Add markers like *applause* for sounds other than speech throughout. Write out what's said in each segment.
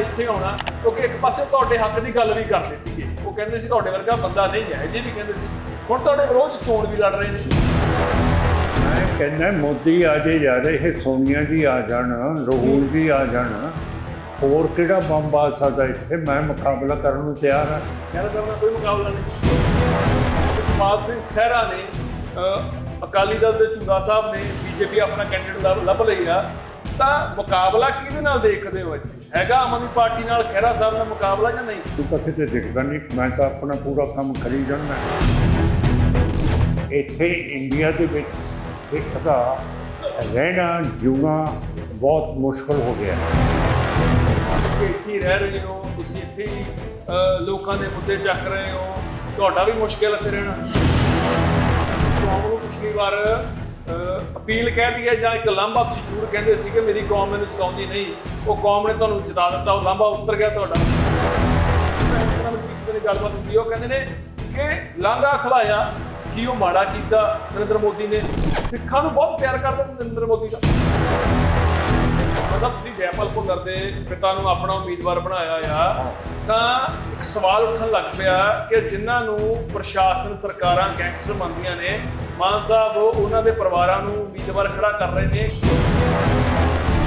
ਇੱਥੇ ਆਉਣਾ। ਕਿਉਂਕਿ ਇੱਕ ਪਾਸੇ ਤੁਹਾਡੇ ਹੱਕ ਦੀ ਗੱਲ ਵੀ ਕਰਦੇ ਸੀਗੇ। ਉਹ ਕਹਿੰਦੇ ਸੀ ਤੁਹਾਡੇ ਵਰਗਾ ਬੰਦਾ ਨਹੀਂ ਹੈ ਜੀ ਵੀ ਕਹਿੰਦੇ ਸੀ। ਹੁਣ ਤੁਹਾਡੇ ਵਿਰੋਧ 'ਚ ਚੋਣ ਵੀ ਲੜ ਰਹੇ ਨੇ। ਮੈਂ ਕਹਿੰਦਾ ਮੋਦੀ ਆ ਜੇ ਜਾ ਰਹੇ ਇਹ ਸੋਨੀਆ ਜੀ ਆ ਜਾਣ ਰਾਹੁਲ ਜੀ ਆ ਜਾਣ। ਹੋਰ ਕਿਹੜਾ ਬੰਬ ਆ ਸਕਦਾ ਇੱਥੇ? ਮੈਂ ਮੁਕਾਬਲਾ ਕਰਨ ਨੂੰ ਤਿਆਰ ਹਾਂ। ਕਹਿੰਦਾ ਸਰ ਨਾਲ ਕੋਈ ਮੁਕਾਬਲਾ ਨਹੀਂ। ਸੁਖਪਾਲ ਸਿੰਘ ਖਹਿਰਾ ਨੇ ਅਕਾਲੀ ਦਲ ਦੇ ਚੁੰਗਾ ਸਾਹਿਬ ਨੇ ਬੀਜੇਪੀ ਆਪਣਾ ਕੈਂਡੀਡੇਟ ਲੱਭ ਲੱਭ ਲਈ ਆ। ਤਾਂ ਮੁਕਾਬਲਾ ਕਿਹਦੇ ਨਾਲ ਦੇਖਦੇ ਹੋ ਇੱਥੇ? ਹੈਗਾ ਆਮ ਆਦਮੀ ਪਾਰਟੀ ਨਾਲ ਖਹਿਰਾ ਸਾਹਿਬ ਦਾ ਮੁਕਾਬਲਾ ਜਾਂ ਨਹੀਂ? ਤੂੰ ਤਾਂ ਕਿਤੇ ਦਿਖਦਾ ਨਹੀਂ ਮੈਂ ਤਾਂ ਆਪਣਾ ਪੂਰਾ ਕੰਮ ਕਰੀ ਜਾਣਾ ਇੱਥੇ ਇੰਡੀਆ ਦੇ ਵਿੱਚ ਸਿੱਖ ਦਾ ਰਹਿਣਾ ਜੂਣਾ ਬਹੁਤ ਮੁਸ਼ਕਲ ਹੋ ਗਿਆ। ਹੈ ਤੁਸੀਂ ਇੱਥੇ ਹੀ ਰਹਿ ਰਹੇ ਹੋ ਤੁਸੀਂ ਇੱਥੇ ਹੀ ਲੋਕਾਂ ਦੇ ਮੁੱਦੇ ਚੱਕ ਰਹੇ ਹੋ। ਤੁਹਾਡਾ ਵੀ ਮੁਸ਼ਕਿਲ ਇੱਥੇ ਰਹਿਣਾ। ਕੌਮ ਨੂੰ ਪਿਛਲੀ ਵਾਰ ਅਪੀਲ ਕਹਿ ਦਈਏ ਜਾਂ ਇੱਕ ਲਾਂਭਾ ਤੁਸੀਂ ਜ਼ਰੂਰ ਕਹਿੰਦੇ ਸੀ ਕਿ ਮੇਰੀ ਕੌਮ ਮੈਨੂੰ ਜਿਤਾਉਂਦੀ ਨਹੀਂ। ਉਹ ਕੌਮ ਨੇ ਤੁਹਾਨੂੰ ਜਿਤਾ ਦਿੱਤਾ ਉਹ ਲਾਂਭਾ ਉੱਤਰ ਗਿਆ ਤੁਹਾਡਾ। ਇਸ ਤਰ੍ਹਾਂ ਦੀ ਜਿਹੜੀ ਗੱਲਬਾਤ ਹੁੰਦੀ ਹੈ, ਉਹ ਕਹਿੰਦੇ ਨੇ ਕਿ ਲਾਂਘਾ ਖਲਾਇਆ ਕੀ ਉਹ ਮਾੜਾ ਕੀਤਾ ਨਰਿੰਦਰ ਮੋਦੀ ਨੇ। ਸਿੱਖਾਂ ਨੂੰ ਬਹੁਤ ਪਿਆਰ ਕਰਦਾ ਨਰਿੰਦਰ ਮੋਦੀ ਦਾ। ਮਤਲਬ ਤੁਸੀਂ ਜੈਪਾਲ ਭੁੱਲਰ ਦੇ ਪਿਤਾ ਨੂੰ ਆਪਣਾ ਉਮੀਦਵਾਰ ਬਣਾਇਆ ਆ। ਤਾਂ ਇੱਕ ਸਵਾਲ ਉੱਠਣ ਲੱਗ ਪਿਆ ਕਿ ਜਿਨ੍ਹਾਂ ਨੂੰ ਪ੍ਰਸ਼ਾਸਨ ਸਰਕਾਰਾਂ ਗੈਂਗਸਟਰ ਮੰਨਦੀਆਂ ਨੇ, ਮਾਨ ਸਾਹਿਬ, ਉਹਨਾਂ ਦੇ ਪਰਿਵਾਰਾਂ ਨੂੰ ਉਮੀਦਵਾਰ ਖੜਾ ਕਰ ਰਹੇ ਨੇ?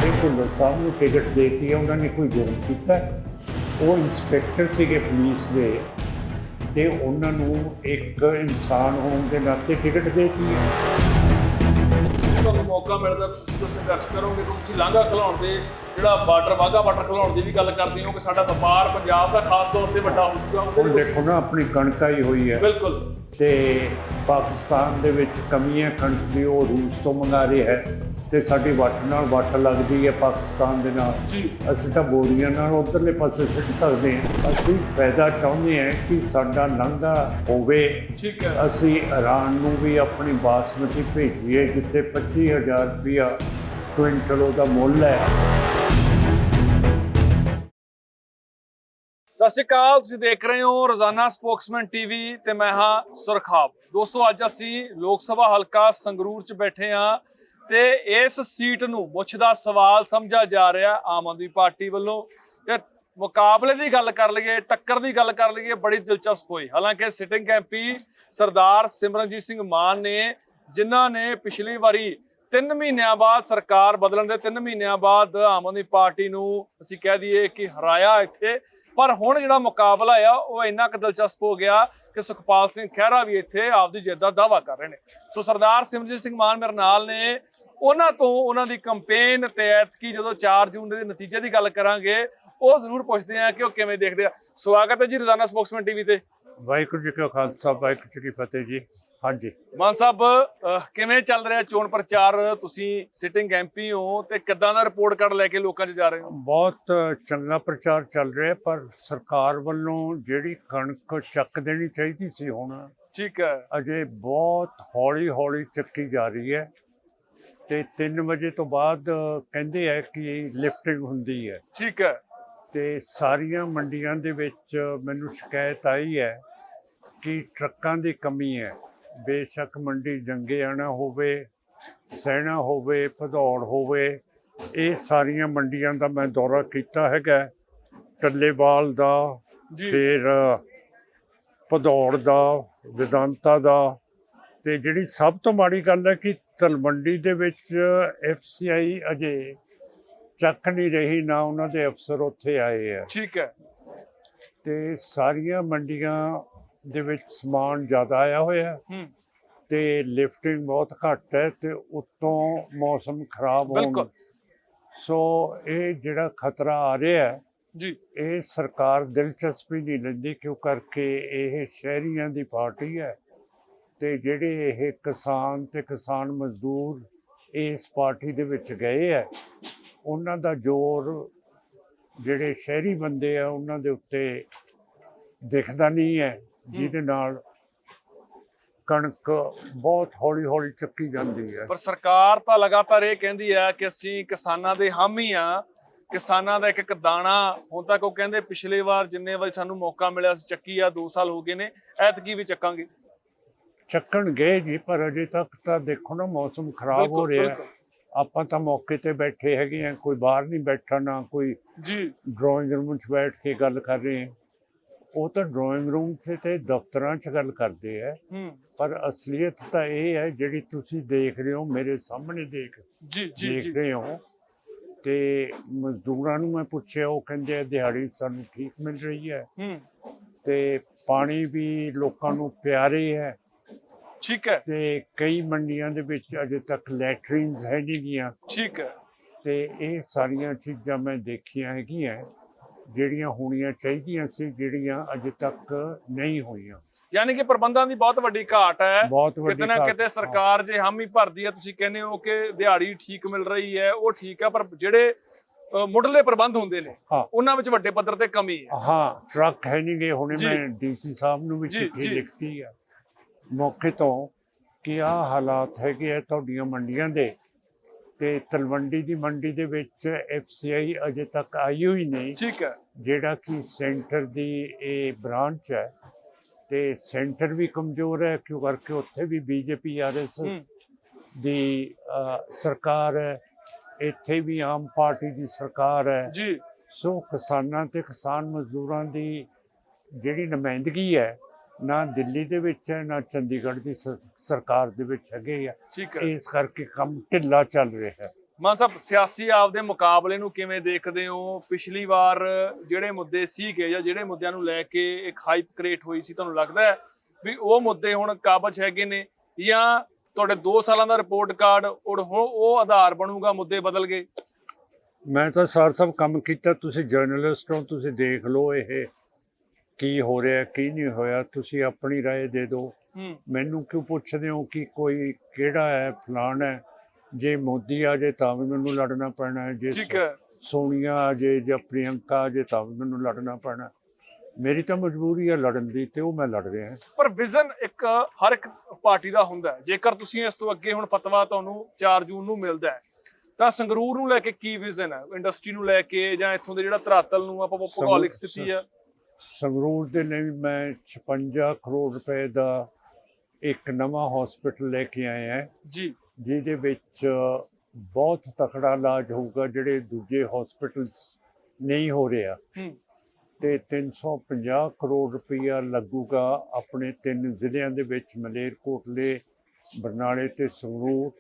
ਇਹ ਭੁੱਲਰ ਸਾਹਿਬ ਨੂੰ ਟਿਕਟ ਦੇਤੀ ਹੈ ਉਹਨਾਂ ਨੇ ਕੋਈ ਜੁਰਮ ਕੀਤਾ? ਉਹ ਇੰਸਪੈਕਟਰ ਸੀਗੇ ਪੁਲਿਸ ਦੇ ਤੇ ਉਹਨਾਂ ਨੂੰ ਇੱਕ ਇਨਸਾਨ ਹੋਣ ਦੇ ਨਾਤੇ ਟਿਕਟ ਦੇਤੀ। ਹੈ ਤੁਹਾਨੂੰ ਮੌਕਾ ਮਿਲਦਾ ਤੁਸੀਂ ਤਾਂ ਸੰਘਰਸ਼ ਕਰੋਗੇ ਤੁਸੀਂ ਲਾਂਘਾ ਖਲਾਉਣ ਦੇ ਜਿਹੜਾ ਬਾਰਡਰ ਵਾਗਾ ਬਾਰਡਰ ਖਲਾਉਣ ਦੀ ਵੀ ਗੱਲ ਕਰਦੇ ਹੋ ਕਿ ਸਾਡਾ ਵਪਾਰ ਪੰਜਾਬ ਦਾ ਖਾਸ ਤੌਰ ਤੇ ਵੱਡਾ ਹੋ ਚੁੱਕਾ ਹੁਣ ਦੇਖੋ ਨਾ ਆਪਣੀ ਕਣਕ ਆਈ ਹੋਈ ਹੈ। ਬਿਲਕੁਲ। ਤੇ ਪਾਕਿਸਤਾਨ ਦੇ ਵਿੱਚ ਕਮੀ ਹੈ ਕਣਕ ਦੀ ਉਹ ਰੂਸ ਤੋਂ ਮੰਗਾ ਰਿਹਾ ਹੈ। ਤੇ ਸਾਡੀ ਵੱਟ ਨਾਲ ਵੱਟ ਲੱਗਦੀ ਹੈ ਪਾਕਿਸਤਾਨ ਦੇ ਨਾਲ। ਜੀ। ਅਸੀਂ ਤਾਂ ਬੋਰੀਆਂ ਨਾਲ ਉਧਰਲੇ ਪਾਸੇ ਸਿੱਟ ਸਕਦੇ ਹਾਂ। ਅਸੀਂ ਫਾਇਦਾ ਚਾਹੁੰਦੇ ਹਾਂ ਕਿ ਸਾਡਾ ਲੰਘਾ ਹੋਵੇ। ਠੀਕ ਹੈ। ਅਸੀਂ ਇਰਾਨ ਨੂੰ ਵੀ ਆਪਣੀ ਬਾਸਮਤੀ ਭੇਜੀਏ ਜਿੱਥੇ 25000 ਰੁਪਇਆ ਕੁਇੰਟਲ ਉਹਦਾ ਮੁੱਲ ਹੈ। ਸਤਿ ਸ਼੍ਰੀ ਅਕਾਲ ਤੁਸੀਂ ਦੇਖ ਰਹੇ ਹੋ ਰੋਜ਼ਾਨਾ ਸਪੋਕਸਮੈਨ ਟੀਵੀ ਤੇ ਮੈਂ ਹਾਂ ਸੁਰਖਾਬ। ਦੋਸਤੋ ਅੱਜ ਅਸੀਂ ਲੋਕ ਸਭਾ ਹਲਕਾ ਸੰਗਰੂਰ ਚ ਬੈਠੇ ਹਾਂ। ਤੇ ਇਸ ਸੀਟ ਨੂੰ ਮੁੱਛ ਦਾ ਸਵਾਲ ਸਮਝਿਆ ਜਾ ਰਿਹਾ ਆਮ ਆਦਮੀ ਪਾਰਟੀ ਵੱਲੋਂ। ਤੇ ਮੁਕਾਬਲੇ ਦੀ ਗੱਲ ਕਰ ਲਈਏ, ਟੱਕਰ ਦੀ ਗੱਲ ਕਰ ਲਈਏ, ਬੜੀ ਦਿਲਚਸਪ ਹੋਈ। ਹਾਲਾਂਕਿ ਸਿਟਿੰਗ ਐਮਪੀ ਸਰਦਾਰ ਸਿਮਰਨਜੀਤ ਸਿੰਘ ਮਾਨ ਨੇ, ਜਿਨ੍ਹਾਂ ਨੇ ਪਿਛਲੀ ਵਾਰੀ 3 ਮਹੀਨਿਆਂ ਬਾਅਦ ਸਰਕਾਰ ਬਦਲਣ ਦੇ 3 ਮਹੀਨਿਆਂ ਬਾਅਦ ਆਮ ਆਦਮੀ ਪਾਰਟੀ ਨੂੰ ਅਸੀਂ ਕਹਿ ਦਈਏ ਕਿ ਹਰਾਇਆ ਇੱਥੇ। ਪਰ ਹੁਣ ਜਿਹੜਾ ਮੁਕਾਬਲਾ ਆ, ਉਹ ਇੰਨਾ ਕੁ ਦਿਲਚਸਪ ਹੋ ਗਿਆ ਕਿ ਸੁਖਪਾਲ ਸਿੰਘ ਖਹਿਰਾ ਵੀ ਇੱਥੇ ਆਪਦੀ ਜਿੱਤ ਦਾ ਦਾਵਾ ਕਰ ਰਹੇ ਨੇ। ਸੋ ਸਰਦਾਰ ਸਿਮਰਜੀਤ ਸਿੰਘ ਮਾਨ ਮੇਰੇ ਨਾਲ ਨੇ। ਉਹਨਾਂ ਤੋਂ ਉਹਨਾਂ ਦੀ ਕੰਪੇਨ ਤੇ ਐਤਕੀ ਜਦੋਂ 4 ਜੂਨ ਦੇ ਨਤੀਜੇ ਦੀ ਗੱਲ ਕਰਾਂਗੇ ਉਹ ਜ਼ਰੂਰ ਪੁੱਛਦੇ ਆ ਕਿ ਉਹ ਕਿਵੇਂ ਦੇਖਦੇ ਆ। ਸਵਾਗਤ ਹੈ ਜੀ ਰੋਜ਼ਾਨਾ ਸਪੋਕਸਮੈਨ ਟੀਵੀ ਤੇ। ਵਾਹਿਗੁਰੂ ਜੀ ਕਾ ਖਾਲਸਾ ਵਾਹਿਗੁਰੂ ਜੀ ਕੀ ਫਤਿਹ ਜੀ। ਹਾਂਜੀ। ਮਾਨ ਸਾਹਿਬ ਕਿਵੇਂ ਚੱਲ ਰਿਹਾ ਚੋਣ ਪ੍ਰਚਾਰ? ਤੁਸੀਂ ਸਿਟਿੰਗ ਐਮਪੀ ਹੋ ਤੇ ਕਿੱਦਾਂ ਦਾ ਰਿਪੋਰਟ ਕਾਰਡ ਲੈ ਕੇ ਲੋਕਾਂ 'ਚ ਜਾ ਰਹੇ ਹੋ? ਬਹੁਤ ਚੰਗਾ ਪ੍ਰਚਾਰ ਚੱਲ ਰਿਹਾ ਪਰ ਸਰਕਾਰ ਵੱਲੋਂ ਜਿਹੜੀ ਕਣਕ ਚੱਕ ਦੇਣੀ ਚਾਹੀਦੀ ਸੀ ਹੁਣ ਠੀਕ ਹੈ। ਅਜੇ ਬਹੁਤ ਹੌਲੀ ਹੌਲੀ ਚੱਕੀ ਜਾ ਰਹੀ ਹੈ। ਤੇ 3 ਵਜੇ ਤੋਂ ਬਾਅਦ ਕਹਿੰਦੇ ਆ ਕਿ ਲਿਫਟਿੰਗ ਹੁੰਦੀ ਹੈ। ਠੀਕ ਹੈ। ਤੇ ਸਾਰੀਆਂ ਮੰਡੀਆਂ ਦੇ ਵਿੱਚ ਮੈਨੂੰ ਸ਼ਿਕਾਇਤ ਆਈ ਹੈ ਕਿ ਟਰੱਕਾਂ ਦੀ ਕਮੀ ਹੈ। ਬੇਸ਼ੱਕ ਮੰਡੀ ਜੰਗੇਆਣਾ ਹੋਵੇ ਸੈਣਾ ਹੋਵੇ ਭਦੌੜ ਹੋਵੇ ਇਹ ਸਾਰੀਆਂ ਮੰਡੀਆਂ ਦਾ ਮੈਂ ਦੌਰਾ ਕੀਤਾ ਹੈਗਾ। ਟੱਲੇਵਾਲ ਦਾ ਫਿਰ ਭਦੌੜ ਦਾ ਵਿਦੰਤਾ ਦਾ ਤੇ ਜਿਹੜੀ ਸਭ ਤੋਂ ਮਾੜੀ ਗੱਲ ਹੈ ਕਿ ਤਲਵੰਡੀ ਦੇ ਵਿੱਚ ਐਫਸੀਆਈ ਅਜੇ ਚੱਕ ਨਹੀਂ ਰਹੀ ਨਾ ਉਹਨਾਂ ਦੇ ਅਫਸਰ ਉੱਥੇ ਆਏ ਆ। ਠੀਕ ਹੈ। ਤੇ ਸਾਰੀਆਂ ਮੰਡੀਆਂ ਦੇ ਵਿੱਚ ਸਮਾਨ ਜ਼ਿਆਦਾ ਆਇਆ ਹੋਇਆ। ਹੈ ਹੂੰ। ਤੇ ਲਿਫਟਿੰਗ ਬਹੁਤ ਘੱਟ ਹੈ ਤੇ ਉਤੋਂ ਮੌਸਮ ਖਰਾਬ ਹੋਣ ਬਿਲਕੁਲ। ਸੋ ਇਹ ਜਿਹੜਾ ਖਤਰਾ ਆ ਰਿਹਾ ਹੈ ਜੀ। ਇਹ ਸਰਕਾਰ ਦਿਲਚਸਪੀ ਨਹੀਂ ਲੈਂਦੀ ਕਿਉਂ ਕਰਕੇ ਇਹ ਸ਼ਹਿਰੀਆਂ ਦੀ ਪਾਰਟੀ ਹੈ। ਤੇ ਜਿਹੜੇ ਇਹ ਕਿਸਾਨ ਤੇ ਕਿਸਾਨ ਮਜ਼ਦੂਰ ਇਸ ਪਾਰਟੀ ਦੇ ਵਿੱਚ ਗਏ ਹੈ ਉਹਨਾਂ ਦਾ ਜ਼ੋਰ ਜਿਹੜੇ ਸ਼ਹਿਰੀ ਬੰਦੇ ਆ ਉਹਨਾਂ ਦੇ ਉੱਤੇ ਦਿਖਦਾ ਨਹੀਂ ਹੈ ਜਿਹਦੇ ਨਾਲ ਕਣਕ ਬਹੁਤ ਹੌਲੀ ਹੌਲੀ ਚੱਕੀ ਜਾਂਦੀ ਹੈ। ਪਰ ਸਰਕਾਰ ਤਾਂ ਲਗਾਤਾਰ ਇਹ ਕਹਿੰਦੀ ਹੈ ਕਿ ਅਸੀਂ ਕਿਸਾਨਾਂ ਦੇ ਹਾਮੀ ਆ। ਕਿਸਾਨਾਂ ਦਾ ਇੱਕ ਇੱਕ ਦਾਣਾ ਹੁਣ ਤੱਕ ਉਹ ਕਹਿੰਦੇ ਪਿਛਲੇ ਵਾਰ ਜਿੰਨੇ ਵਾਰੀ ਸਾਨੂੰ ਮੌਕਾ ਮਿਲਿਆ ਸੀ ਚੱਕੀ ਆ 2 ਸਾਲ ਹੋ ਗਏ ਨੇ ਐਤਕੀ ਵੀ ਚੱਕਾਂਗੇ। ਚੱਕਣ ਗਏ ਜੀ ਪਰ ਅਜੇ ਤੱਕ ਤਾਂ ਦੇਖੋ ਨਾ ਮੌਸਮ ਖਰਾਬ ਹੋ ਰਿਹਾ। ਆਪਾਂ ਤਾਂ ਮੌਕੇ ਤੇ ਬੈਠੇ ਹੈਗੇ ਆ ਕੋਈ ਬਾਹਰ ਨਹੀਂ ਬੈਠਾ ਨਾ ਕੋਈ ਜੀ। ਡਰਾਇੰਗ ਰੂਮ 'ਚ ਬੈਠ ਕੇ ਗੱਲ ਕਰ ਰਹੇ ਆ ਉਹ ਤਾਂ ਡਰਾਇੰਗ ਰੂਮ 'ਚ ਤੇ ਦਫ਼ਤਰਾਂ 'ਚ ਗੱਲ ਕਰਦੇ ਆ। ਪਰ ਅਸਲੀਅਤ ਤਾਂ ਇਹ ਹੈ ਜਿਹੜੀ ਤੁਸੀਂ ਦੇਖ ਰਹੇ ਹੋ ਮੇਰੇ ਸਾਹਮਣੇ ਦੇਖ ਜੀ ਜੀ। ਦੇਖ ਰਹੇ ਹੋ। ਤੇ ਮਜ਼ਦੂਰਾਂ ਨੂੰ ਮੈਂ ਪੁੱਛਿਆ ਉਹ ਕਹਿੰਦੇ ਆ ਦਿਹਾੜੀ ਸਾਨੂੰ ਠੀਕ ਮਿਲ ਰਹੀ ਹੈ। ਹੂੰ। ਤੇ ਪਾਣੀ ਵੀ ਲੋਕਾਂ ਨੂੰ ਪਿਆਰੇ ਹੈ। ਠੀਕ ਹੈ। ਤੇ ਕਈ ਮੰਡੀਆਂ ਦੇ ਵਿੱਚ ਅਜੇ ਤੱਕ ਲੈਟਰਿਨਸ ਹੈ ਨਹੀਂ ਗੀਆਂ। ਠੀਕ ਹੈ। ਤੇ ਇਹ ਸਾਰੀਆਂ ਚੀਜ਼ਾਂ ਮੈਂ ਦੇਖੀਆਂ ਹੈਗੀਆਂ ਜਿਹੜੀਆਂ ਹੋਣੀਆਂ ਚਾਹੀਦੀਆਂ ਸੀ ਜਿਹੜੀਆਂ ਅਜੇ ਤੱਕ ਨਹੀਂ ਹੋਈਆਂ। ਯਾਨੀ ਕਿ ਪ੍ਰਬੰਧਾਂ ਦੀ ਬਹੁਤ ਵੱਡੀ ਘਾਟ ਹੈ। ਬਹੁਤ ਵੱਡੀ ਕਿਤੇ ਨਾ ਕਿਤੇ ਸਰਕਾਰ ਜੇ ਹਾਮੀ ਭਰਦੀ ਹੈ ਤੁਸੀਂ ਕਹਿੰਦੇ ਹੋ ਕਿ ਦਿਹਾੜੀ ਠੀਕ ਮਿਲ ਰਹੀ ਹੈ ਉਹ ਠੀਕ ਹੈ ਪਰ ਜਿਹੜੇ ਮੁੱਢਲੇ ਪ੍ਰਬੰਧ ਹੁੰਦੇ ਨੇ। ਉਹਨਾਂ ਵਿੱਚ ਵੱਡੇ ਪੱਧਰ ਤੇ ਕਮੀ ਹੈ। ਹਾਂ ਟਰੱਕ ਹੈ ਨਹੀਂ ਗਏ ਹੁਣੇ। ਮੈਂ ਡੀਸੀ ਸਾਹਿਬ ਨੂੰ ਵੀ ਚਿੱਠੀ। ਲਿਖਤੀ ਹੈ ਮੌਕੇ ਤੋਂ ਕਿ ਆਹ ਹਾਲਾਤ ਹੈਗੇ ਆ ਤੁਹਾਡੀਆਂ ਮੰਡੀਆਂ ਦੇ ਤੇ ਤਲਵੰਡੀ ਦੀ ਮੰਡੀ ਦੇ ਵਿੱਚ ਐਫਸੀਆਈ ਅਜੇ ਤੱਕ ਆਈ ਹੋਈ ਨਹੀਂ। ਠੀਕ ਹੈ। ਜਿਹੜਾ ਕਿ ਸੈਂਟਰ ਦੀ ਇਹ ਬ੍ਰਾਂਚ ਹੈ ਤੇ ਸੈਂਟਰ ਵੀ ਕਮਜ਼ੋਰ ਹੈ ਕਿਉਂ ਕਰਕੇ ਉੱਥੇ ਵੀ ਬੀਜੇਪੀ ਆਰਐਸ ਦੀ ਸਰਕਾਰ ਹੈ ਇੱਥੇ ਵੀ ਆਮ ਪਾਰਟੀ ਦੀ ਸਰਕਾਰ ਹੈ। ਜੀ। ਸੋ ਕਿਸਾਨਾਂ ਤੇ ਕਿਸਾਨ ਮਜ਼ਦੂਰਾਂ ਦੀ ਜਿਹੜੀ ਨੁਮਾਇੰਦਗੀ ਹੈ ਨਾ ਦਿੱਲੀ ਦੇ ਵਿੱਚ ਹੈ ਨਾ ਚੰਡੀਗੜ੍ਹ ਦੀ ਸਰਕਾਰ ਦੇ ਵਿੱਚ ਹੈਗੇ ਆ। ਠੀਕ ਹੈ। ਇਸ ਕਰਕੇ ਕੰਮ ਢਿੱਲਾ ਚੱਲ ਰਿਹਾ ਹੈ। ਮਾਨ ਸਾਹਿਬ ਸਿਆਸੀ ਆਪਦੇ ਮੁਕਾਬਲੇ ਨੂੰ ਕਿਵੇਂ ਦੇਖਦੇ ਹੋ? ਪਿਛਲੀ ਵਾਰ ਜਿਹੜੇ ਮੁੱਦੇ ਸੀਗੇ ਜਾਂ ਜਿਹੜੇ ਮੁੱਦਿਆਂ ਨੂੰ ਲੈ ਕੇ ਇੱਕ ਹਾਈਪ ਕ੍ਰੀਏਟ ਹੋਈ ਸੀ ਤੁਹਾਨੂੰ ਲੱਗਦਾ ਹੈ ਵੀ ਉਹ ਮੁੱਦੇ ਹੁਣ ਕਾਬਜ ਹੈਗੇ ਨੇ? ਜਾਂ ਤੁਹਾਡੇ 2 ਸਾਲਾਂ ਦਾ ਰਿਪੋਰਟ ਕਾਰਡ ਹੁਣ ਉਹ ਆਧਾਰ ਬਣੂਗਾ ਮੁੱਦੇ ਬਦਲ ਗਏ? ਮੈਂ ਤਾਂ ਸਰ ਸਭ ਕੰਮ ਕੀਤਾ। ਤੁਸੀਂ ਜਰਨਲਿਸਟ ਹੋ ਤੁਸੀਂ ਦੇਖ ਲਓ ਇਹ। ਕੀ ਹੋ ਰਿਹਾ ਕੀ ਨਹੀਂ ਹੋਇਆ ਤੁਸੀਂ ਆਪਣੀ رائے ਦੇ ਦਿਓ ਹੂੰ ਮੈਨੂੰ ਕਿਉਂ ਪੁੱਛਦੇ ਹੋ ਕਿ ਕੋਈ ਕਿਹੜਾ ਹੈ ਫਲਾਣ ਹੈ ਜੇ ਮੋਦੀ ਆ ਜੇ ਤਾਂ ਵੀ ਮੈਨੂੰ ਲੜਨਾ ਪੈਣਾ ਹੈ ਜੇ ਠੀਕ ਹੈ ਸੋਨੀਆ ਆ ਜੇ ਜਾਂ ਪ੍ਰਿਯੰਕਾ ਆ ਜੇ ਤਾਂ ਵੀ ਮੈਨੂੰ ਲੜਨਾ ਪੈਣਾ ਮੇਰੀ ਤਾਂ ਮਜਬੂਰੀ ਹੈ ਲੜਨ ਦੀ ਤੇ ਉਹ ਮੈਂ ਲੜ ਰਿਹਾ ਪਰ ਵਿਜ਼ਨ ਇੱਕ ਹਰ ਇੱਕ ਪਾਰਟੀ ਦਾ ਹੁੰਦਾ ਹੈ ਜੇਕਰ ਤੁਸੀਂ ਇਸ ਤੋਂ ਅੱਗੇ ਹੁਣ ਫਤਵਾ ਤੁਹਾਨੂੰ 4 ਜੂਨ ਨੂੰ ਮਿਲਦਾ ਹੈ ਤਾਂ ਸੰਗਰੂਰ ਨੂੰ ਲੈ ਕੇ ਕੀ ਵਿਜ਼ਨ ਹੈ ਇੰਡਸਟਰੀ ਨੂੰ ਲੈ ਕੇ ਜਾਂ ਇੱਥੋਂ ਦੇ ਜਿਹੜਾ ਧਰਾਤਲ ਨੂੰ ਆਪਾਂ ਭੂਗੋਲਿਕ ਸੰਗਰੂਰ- ਸਥਿਤੀ ਹੈ ਸੰਗਰੂਰ ਦੇ ਲਈ ਮੈਂ 56 ਕਰੋੜ ਰੁਪਏ ਦਾ ਇੱਕ ਨਵਾਂ ਹਸਪੀਟਲ ਲੈ ਕੇ ਆਏ ਹਾਂ। ਜੀ। ਜਿਹਦੇ ਵਿੱਚ ਬਹੁਤ ਤਕੜਾ ਇਲਾਜ ਹੋਊਗਾ ਜਿਹੜੇ ਦੂਜੇ ਹਸਪੀਟਲਸ ਨਹੀਂ ਹੋ ਰਿਹਾ। ਤੇ 350 ਕਰੋੜ ਰੁਪਈਆ ਲੱਗੂਗਾ ਆਪਣੇ ਤਿੰਨ ਜ਼ਿਲ੍ਹਿਆਂ ਦੇ ਵਿੱਚ ਮਲੇਰਕੋਟਲੇ ਬਰਨਾਲੇ ਤੇ ਸੰਗਰੂਰ।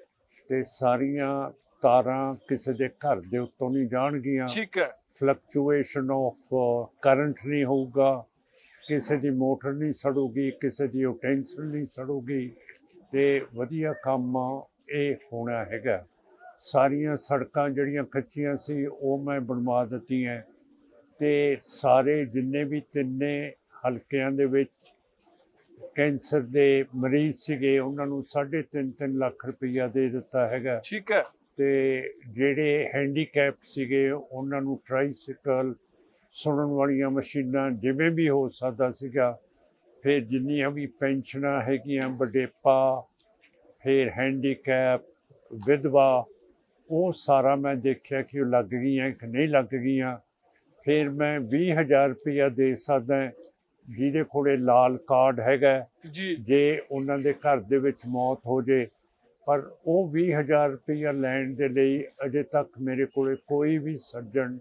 ਤੇ ਸਾਰੀਆਂ ਤਾਰਾਂ ਕਿਸੇ ਦੇ ਘਰ ਦੇ ਉੱਤੋਂ ਨਹੀਂ ਜਾਣਗੀਆਂ। ਠੀਕ ਹੈ। ਫਲਕਚੁਏਸ਼ਨ ਆਫ ਕਰੰਟ ਨਹੀਂ ਹੋਊਗਾ, ਕਿਸੇ ਦੀ ਮੋਟਰ ਨਹੀਂ ਸੜੂਗੀ, ਕਿਸੇ ਦੀ ਯੂਟੈਂਸਿਲ ਨਹੀਂ ਸੜੂਗੀ, ਤੇ ਵਧੀਆ ਕੰਮ ਇਹ ਹੋਣਾ ਹੈਗਾ। ਸਾਰੀਆਂ ਸੜਕਾਂ ਜਿਹੜੀਆਂ ਕੱਚੀਆਂ ਸੀ, ਉਹ ਮੈਂ ਬਣਵਾ ਦਿੱਤੀਆਂ। ਤੇ ਸਾਰੇ ਜਿੰਨੇ ਵੀ ਤਿੰਨੇ ਹਲਕਿਆਂ ਦੇ ਵਿੱਚ ਕੈਂਸਰ ਦੇ ਮਰੀਜ਼ ਸੀਗੇ, ਉਹਨਾਂ ਨੂੰ 3.5 ਲੱਖ ਰੁਪਈਆ ਦੇ ਦਿੱਤਾ ਹੈਗਾ। ਠੀਕ ਹੈ। ਤੇ ਜਿਹੜੇ ਹੈਂਡੀਕੈਪਡ ਸੀਗੇ ਉਹਨਾਂ ਨੂੰ ਟ੍ਰਾਈਸਾਈਕਲ ਸੁਣਨ ਵਾਲੀਆਂ ਮਸ਼ੀਨਾਂ ਜਿਵੇਂ ਵੀ ਹੋ ਸਕਦਾ ਸੀਗਾ ਫਿਰ ਜਿੰਨੀਆਂ ਵੀ ਪੈਨਸ਼ਨਾਂ ਹੈਗੀਆਂ ਵਡੇਪਾ ਫਿਰ ਹੈਂਡੀਕੈਪ ਵਿਧਵਾ ਉਹ ਸਾਰਾ ਮੈਂ ਦੇਖਿਆ ਕਿ ਉਹ ਲੱਗ ਗਈਆਂ ਕਿ ਨਹੀਂ ਲੱਗ ਗਈਆਂ। ਫਿਰ ਮੈਂ 20000 ਰੁਪਇਆ ਦੇ ਸਕਦਾ ਜਿਹਦੇ ਕੋਲੇ ਲਾਲ ਕਾਰਡ ਹੈਗਾ। ਜੀ। ਜੇ ਉਹਨਾਂ ਦੇ ਘਰ ਦੇ ਵਿੱਚ ਮੌਤ ਹੋ ਜੇ ਪਰ ਉਹ 20000 ਰੁਪਇਆ ਲੈਣ ਦੇ ਲਈ ਅਜੇ ਤੱਕ ਮੇਰੇ ਕੋਲੇ ਕੋਈ ਵੀ ਸੱਜਣ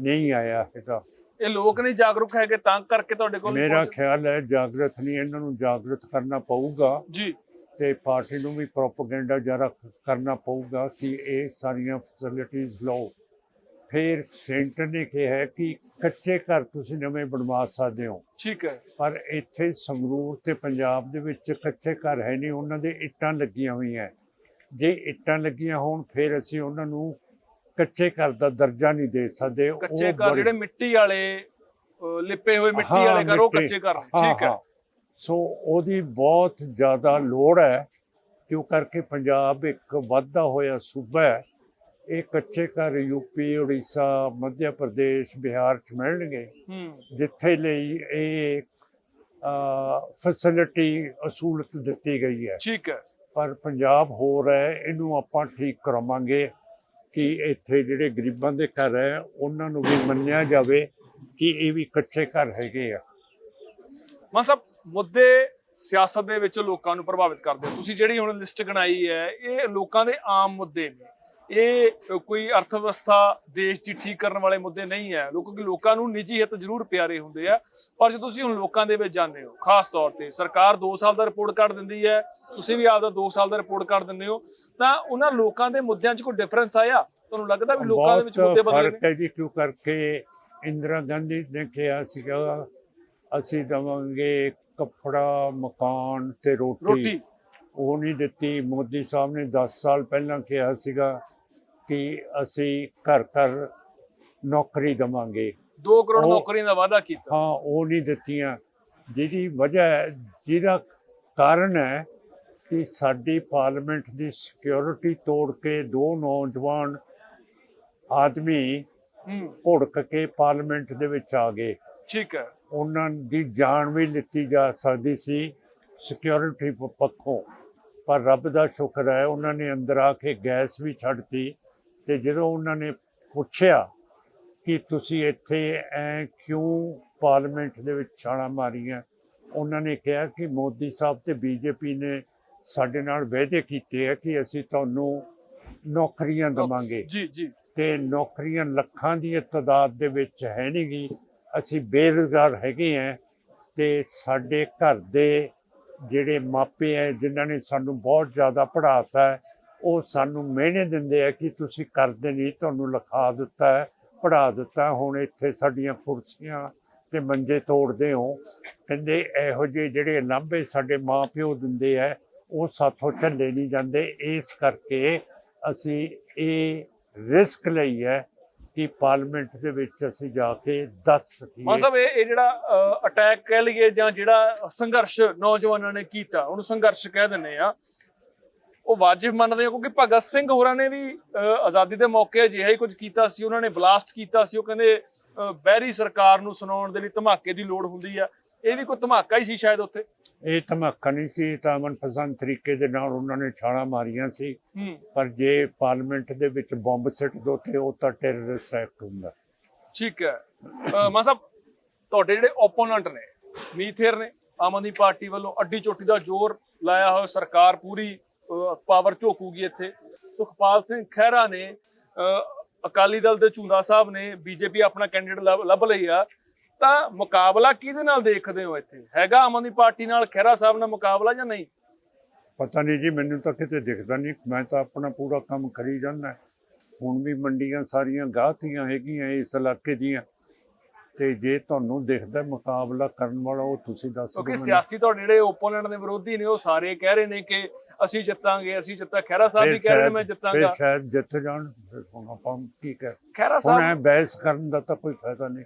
ਨਹੀਂ ਆਇਆ ਹੈਗਾ। ਇਹ ਲੋਕ ਨਹੀਂ ਜਾਗਰੂਕ ਹੈਗੇ ਤਾਂ ਕਰਕੇ ਤੁਹਾਡੇ ਕੋਲ ਮੇਰਾ ਖਿਆਲ ਹੈ ਜਾਗਰਤ ਨਹੀਂ ਇਹਨਾਂ ਨੂੰ ਜਾਗਰਤ ਕਰਨਾ ਪਊਗਾ। ਜੀ। ਤੇ ਪਾਰਟੀ ਨੂੰ ਵੀ ਪ੍ਰੋਪਗੈਂਡਾ ਜਰਾ ਕਰਨਾ ਪਊਗਾ ਕਿ ਇਹ ਸਾਰੀਆਂ ਫੈਸਿਲਿਟੀਆਂ ਲਓ। ਫਿਰ ਸੈਂਟਰ ਨੇ ਕਿਹਾ ਹੈ ਕਿ ਕੱਚੇ ਘਰ ਤੁਸੀਂ ਨਵੇਂ ਬਣਵਾ ਸਕਦੇ ਹੋ। ਠੀਕ ਹੈ। ਪਰ ਇੱਥੇ ਸੰਗਰੂਰ ਤੇ ਪੰਜਾਬ ਦੇ ਵਿੱਚ ਕੱਚੇ ਘਰ ਹੈ ਨਹੀਂ ਉਹਨਾਂ ਦੇ ਇੱਟਾਂ ਲੱਗੀਆਂ ਹੋਈਆਂ। ਜੇ ਇੱਟਾਂ ਲੱਗੀਆਂ ਹੋਣ ਫਿਰ ਅਸੀਂ ਉਹਨਾਂ ਨੂੰ ਕੱਚੇ ਘਰ ਦਾ ਦਰਜਾ ਨਹੀਂ ਦੇ ਸਕਦੇ। ਉਹ ਕੱਚੇ ਘਰ ਜਿਹੜੇ ਮਿੱਟੀ ਵਾਲੇ ਲਿਪੇ ਹੋਏ ਮਿੱਟੀ ਵਾਲੇ ਘਰ ਉਹ। ਕੱਚੇ ਘਰ ਠੀਕ ਹੈ। ਸੋ ਉਹਦੀ ਬਹੁਤ ਜ਼ਿਆਦਾ ਲੋੜ ਹੈ ਕਿਉਂ ਕਰਕੇ ਪੰਜਾਬ ਇੱਕ ਵੱਧਦਾ ਹੋਇਆ ਸੂਬਾ ਹੈ। ਇਹ ਕੱਚੇ ਘਰ ਯੂਪੀ ਉੜੀਸਾ ਮੱਧ ਪ੍ਰਦੇਸ਼ ਬਿਹਾਰ ਚ ਮਿਲਣਗੇ। ਜਿੱਥੇ ਲਈ ਇਹ ਫੈਸਿਲਿਟੀ ਅਸੂਲਤ ਦਿੱਤੀ ਗਈ ਹੈ। ਠੀਕ ਹੈ। ਪਰ ਪੰਜਾਬ ਹੋ ਰਿਹਾ ਹੈ, ਇਹਨੂੰ ਆਪਾਂ ਠੀਕ ਕਰਾਵਾਂਗੇ ਕਿ ਇੱਥੇ ਜਿਹੜੇ ਗਰੀਬਾਂ ਦੇ ਘਰ ਹੈ, ਉਹਨਾਂ ਨੂੰ ਵੀ ਮੰਨਿਆ ਜਾਵੇ ਕਿ ਇਹ ਵੀ ਕੱਚੇ ਘਰ ਹੈਗੇ ਆ। ਮਾਨ ਸਾਹਿਬ, ਮੁੱਦੇ ਸਿਆਸਤ ਦੇ ਵਿੱਚ ਲੋਕਾਂ ਨੂੰ ਪ੍ਰਭਾਵਿਤ ਕਰਦੇ ਤੁਸੀਂ ਜਿਹੜੀ ਹੁਣ ਲਿਸਟ ਗਣਾਈ ਹੈ, ਇਹ ਲੋਕਾਂ ਦੇ ਆਮ ਮੁੱਦੇ ਨੇ। ਇਹ ਕੋਈ ਅਰਥ ਵਿਵਸਥਾ ਦੇਸ਼ ਦੀ ਠੀਕ ਕਰਨ ਵਾਲੇ ਮੁੱਦੇ ਨਹੀਂ ਹੈ। ਲੋਕ ਕਿਉਂਕਿ ਲੋਕਾਂ ਨੂੰ ਨਿੱਜੀ ਹਿੱਤ ਜ਼ਰੂਰ ਪਿਆਰੇ ਹੁੰਦੇ ਆ। ਪਰ ਜੇ ਤੁਸੀਂ ਹੁਣ ਲੋਕਾਂ ਦੇ ਵਿੱਚ ਜਾਂਦੇ ਹੋ ਖਾਸ ਤੌਰ ਤੇ ਸਰਕਾਰ 2 ਸਾਲ ਦਾ ਰਿਪੋਰਟ ਕਾਰਡ ਦਿੰਦੀ ਹੈ ਤੁਸੀਂ ਵੀ ਆਪਦਾ 2 ਸਾਲ ਦਾ ਰਿਪੋਰਟ ਕਾਰਡ ਦਿੰਦੇ ਹੋ ਤਾਂ ਉਹਨਾਂ ਲੋਕਾਂ ਦੇ ਮੁੱਦਿਆਂ 'ਚ ਕੋਈ ਡਿਫਰੈਂਸ ਆਇਆ? ਤੁਹਾਨੂੰ ਲੱਗਦਾ ਵੀ ਲੋਕਾਂ ਦੇ ਵਿੱਚ ਮੁੱਦੇ ਬਦਲੇ ਫ਼ਰਕ ਨੇ? ਹੈ ਜੀ ਕਿਉਂ ਕਰਕੇ ਇੰਦਰਾ ਗਾਂਧੀ ਨੇ ਕਿਹਾ ਸੀਗਾ ਅਸੀਂ ਦਵਾਂਗੇ ਕੱਪੜਾ ਮਕਾਨ ਤੇ ਰੋਟੀ। ਰੋਟੀ। ਉਹ ਨਹੀਂ ਦਿੱਤੀ। ਮੋਦੀ ਸਾਹਿਬ ਨੇ 10 ਸਾਲ ਪਹਿਲਾਂ ਕਿਹਾ ਸੀਗਾ ਕਿ ਅਸੀਂ ਘਰ ਘਰ ਨੌਕਰੀ ਦਵਾਂਗੇ। 2 ਕਰੋੜ ਉਹ- ਨੌਕਰੀਆਂ ਦਾ ਵਾਅਦਾ ਕੀਤਾ। ਹਾਂ ਉਹ ਨਹੀਂ ਦਿੱਤੀਆਂ। ਜਿਹਦੀ ਵਜ੍ਹਾ ਹੈ, ਜਿਹਦਾ ਕਾਰਨ ਹੈ ਕਿ ਸਾਡੀ ਪਾਰਲੀਮੈਂਟ ਦੀ ਸਿਕਿਉਰਿਟੀ ਤੋੜ ਕੇ ਦੋ ਨੌਜਵਾਨ ਆਦਮੀ ਹੂੰ। ਭੁੜਕ ਕੇ ਪਾਰਲੀਮੈਂਟ ਦੇ ਵਿੱਚ ਆ ਗਏ। ਠੀਕ ਹੈ। ਉਹਨਾਂ ਦੀ ਜਾਨ ਵੀ ਲਿੱਤੀ ਜਾ ਸਕਦੀ ਸੀ ਸਿਕਿਉਰਿਟੀ ਪੱਖੋਂ। ਪਰ ਰੱਬ ਦਾ ਸ਼ੁਕਰ ਹੈ ਉਹਨਾਂ ਨੇ ਅੰਦਰ ਆ ਕੇ ਗੈਸ ਵੀ ਛੱਡਤੀ। ਤੇ ਜਦੋਂ ਉਹਨਾਂ ਨੇ ਪੁੱਛਿਆ ਕਿ ਤੁਸੀਂ ਇੱਥੇ ਐ ਕਿਉਂ ਪਾਰਲੀਮੈਂਟ ਦੇ ਵਿੱਚ ਛਾਲਾਂ ਮਾਰੀਆਂ ਉਹਨਾਂ ਨੇ ਕਿਹਾ ਕਿ ਮੋਦੀ ਸਾਹਿਬ ਤੇ ਬੀਜੇਪੀ ਨੇ ਸਾਡੇ ਨਾਲ ਵਾਅਦੇ ਕੀਤੇ ਆ ਕਿ ਅਸੀਂ ਤੁਹਾਨੂੰ ਨੌਕਰੀਆਂ ਦੇਵਾਂਗੇ। ਜੀ ਜੀ। ਤੇ ਨੌਕਰੀਆਂ ਲੱਖਾਂ ਦੀ ਤਾਦਾਦ ਦੇ ਵਿੱਚ ਹੈ ਨਹੀਂਗੀ ਅਸੀਂ ਬੇਰੁਜ਼ਗਾਰ ਹੈਗੇ ਆ ਤੇ ਸਾਡੇ ਘਰ ਦੇ ਜਿਹੜੇ ਮਾਪੇ ਹੈ ਜਿਨ੍ਹਾਂ ਨੇ ਸਾਨੂੰ ਬਹੁਤ ਜ਼ਿਆਦਾ ਪੜ੍ਹਾਤਾ ਹੈ ਉਹ ਸਾਨੂੰ ਮਿਹਨੇ ਦਿੰਦੇ ਆ ਕਿ ਤੁਸੀਂ ਕਰਦੇ ਨਹੀਂ, ਤੁਹਾਨੂੰ ਲਿਖਾ ਦਿੱਤਾ ਹੈ, ਪੜ੍ਹਾ ਦਿੱਤਾ ਹੁਣ ਇੱਥੇ ਸਾਡੀਆਂ ਕੁਰਸੀਆਂ ਤੇ ਮੰਜੇ ਤੋੜਦੇ ਹੋ, ਕਹਿੰਦੇ ਇਹੋ ਜਿਹੇ ਜਿਹੜੇ ਲਾਂਭੇ ਸਾਡੇ ਮਾਪਿਓ ਦਿੰਦੇ ਆ, ਉਹ ਸਾਥੋਂ ਝੱਲੇ ਨਹੀਂ ਜਾਂਦੇ। ਇਸ ਕਰਕੇ ਅਸੀਂ ਇਹ ਰਿਸਕ ਲਈ ਹੈ ਕਿ ਪਾਰਲੀਮੈਂਟ ਦੇ ਵਿੱਚ ਅਸੀਂ ਜਾ ਕੇ ਦੱਸ ਸਕੀਏ। ਮਤਲਬ ਇਹ ਇਹ ਜਿਹੜਾ ਅਟੈਕ ਕਹਿ ਲਈਏ ਜਾਂ ਜਿਹੜਾ ਸੰਘਰਸ਼ ਨੌਜਵਾਨਾਂ ਨੇ ਕੀਤਾ, ਉਹਨੂੰ ਸੰਘਰਸ਼ ਕਹਿ ਦਿੰਦੇ ਆ। ਉਹ ਵਾਜਿਬ ਮੰਨਦੇ ਆ ਕਿਉਂਕਿ ਭਗਤ ਸਿੰਘ ਹੋਰਾਂ ਨੇ ਵੀ ਆਜ਼ਾਦੀ ਦੇ ਮੌਕੇ ਅਜਿਹਾ ਹੀ ਕੁਝ ਕੀਤਾ ਸੀ ਉਹਨਾਂ ਨੇ ਬਲਾਸਟ ਕੀਤਾ ਸੀ ਉਹ ਕਹਿੰਦੇ ਬਹਿਰੀ ਸਰਕਾਰ ਨੂੰ ਸੁਣਾਉਣ ਦੇ ਲਈ ਧਮਾਕੇ ਦੀ ਲੋੜ ਹੁੰਦੀ ਆ। ਇਹ ਵੀ ਕੋਈ ਧਮਾਕਾ ਹੀ ਸੀ ਸ਼ਾਇਦ ਉੱਥੇ? ਇਹ ਧਮਾਕਾ ਨਹੀਂ ਸੀ ਤਾਂ ਮਨਪਸੰਦ ਤਰੀਕੇ ਦੇ ਨਾਲ ਉਹਨਾਂ ਨੇ ਛਾਲਾਂ ਮਾਰੀਆਂ ਸੀ। ਪਰ ਜੇ ਪਾਰਲੀਮੈਂਟ ਦੇ ਵਿੱਚ ਬੰਬ ਸਿੱਟ ਦੋ ਤੇ ਉਹ ਤਾਂ ਟੈਰਰਿਸਟ ਐਕਟ ਹੁੰਦਾ। ਠੀਕ ਹੈ। ਮਾਨ ਸਾਹਿਬ ਤੁਹਾਡੇ ਜਿਹੜੇ ਓਪੋਨੈਂਟ ਨੇ ਮੀਥੇਰ ਨੇ ਆਮ ਆਦਮੀ ਪਾਰਟੀ ਵੱਲੋਂ ਅੱਡੀ ਚੋਟੀ ਦਾ ਜ਼ੋਰ ਲਾਇਆ ਹੋਇਆ ਸਰਕਾਰ ਪੂਰੀ ਪਾਵਰ ਝੋਕੂਗੀ ਇੱਥੇ। ਸੁਖਪਾਲ ਸਿੰਘ ਖਹਿਰਾ ਨੇ ਅਕਾਲੀ ਦਲ ਦੇ ਝੁੰਦਾ ਸਾਹਿਬ ਨੇ ਬੀਜੇਪੀ ਆਪਣਾ ਕੈਂਡੀਡੇਟ ਲੱਭ ਲਈ ਆ। ਤਾਂ ਮੁਕਾਬਲਾ ਕਿਹਦੇ ਨਾਲ ਦੇਖਦੇ ਹੋ ਇੱਥੇ? ਹੈਗਾ ਆਮ ਆਦਮੀ ਪਾਰਟੀ ਨਾਲ ਖਹਿਰਾ ਸਾਹਿਬ ਨਾਲ ਮੁਕਾਬਲਾ ਜਾਂ ਨਹੀਂ? ਪਤਾ ਨਹੀਂ ਜੀ ਮੈਨੂੰ ਤਾਂ ਕਿਤੇ ਦਿਖਦਾ ਨਹੀਂ। ਮੈਂ ਤਾਂ ਆਪਣਾ ਪੂਰਾ ਕੰਮ ਕਰੀ ਜਾਂਦਾ। ਹੁਣ ਵੀ ਮੰਡੀਆਂ ਸਾਰੀਆਂ ਗਾਹਤੀਆਂ ਹੈਗੀਆਂ ਇਸ ਇਲਾਕੇ ਦੀਆਂ। ਤੇ ਜੇ ਤੁਹਾਨੂੰ ਦਿਖਦਾ ਮੁਕਾਬਲਾ ਕਰਨ ਵਾਲਾ ਉਹ ਤੁਸੀਂ ਦੱਸ ਦਿਓ ਕਿਉਂਕਿ। ਸਿਆਸੀ ਤੁਹਾਡੇ ਜਿਹੜੇ ਓਪੋਨੈਂਟ ਦੇ ਵਿਰੋਧੀ ਨੇ ਉਹ ਸਾਰੇ ਕਹਿ ਰਹੇ ਨੇ ਕਿ ਅਸੀਂ ਜਿੱਤਾਂਗੇ ਅਸੀਂ ਜਿੱਤਾਂ। ਖਹਿਰਾ ਸਾਹਿਬ ਵੀ ਫਿਰ ਕਹਿ ਰਹੇ ਨੇ ਮੈਂ ਫਿਰ ਜਿੱਤਾਂਗਾ। ਸ਼ਾਇਦ ਜਿੱਤ ਜਾਣ ਫਿਰ ਹੁਣ ਆਪਾਂ ਕੀ ਕਰ ਹੁਣ ਸਾਹਿਬ ਐ ਬਹਿਸ ਕਰਨ ਦਾ ਤਾਂ ਕੋਈ ਫਾਇਦਾ ਨਹੀਂ।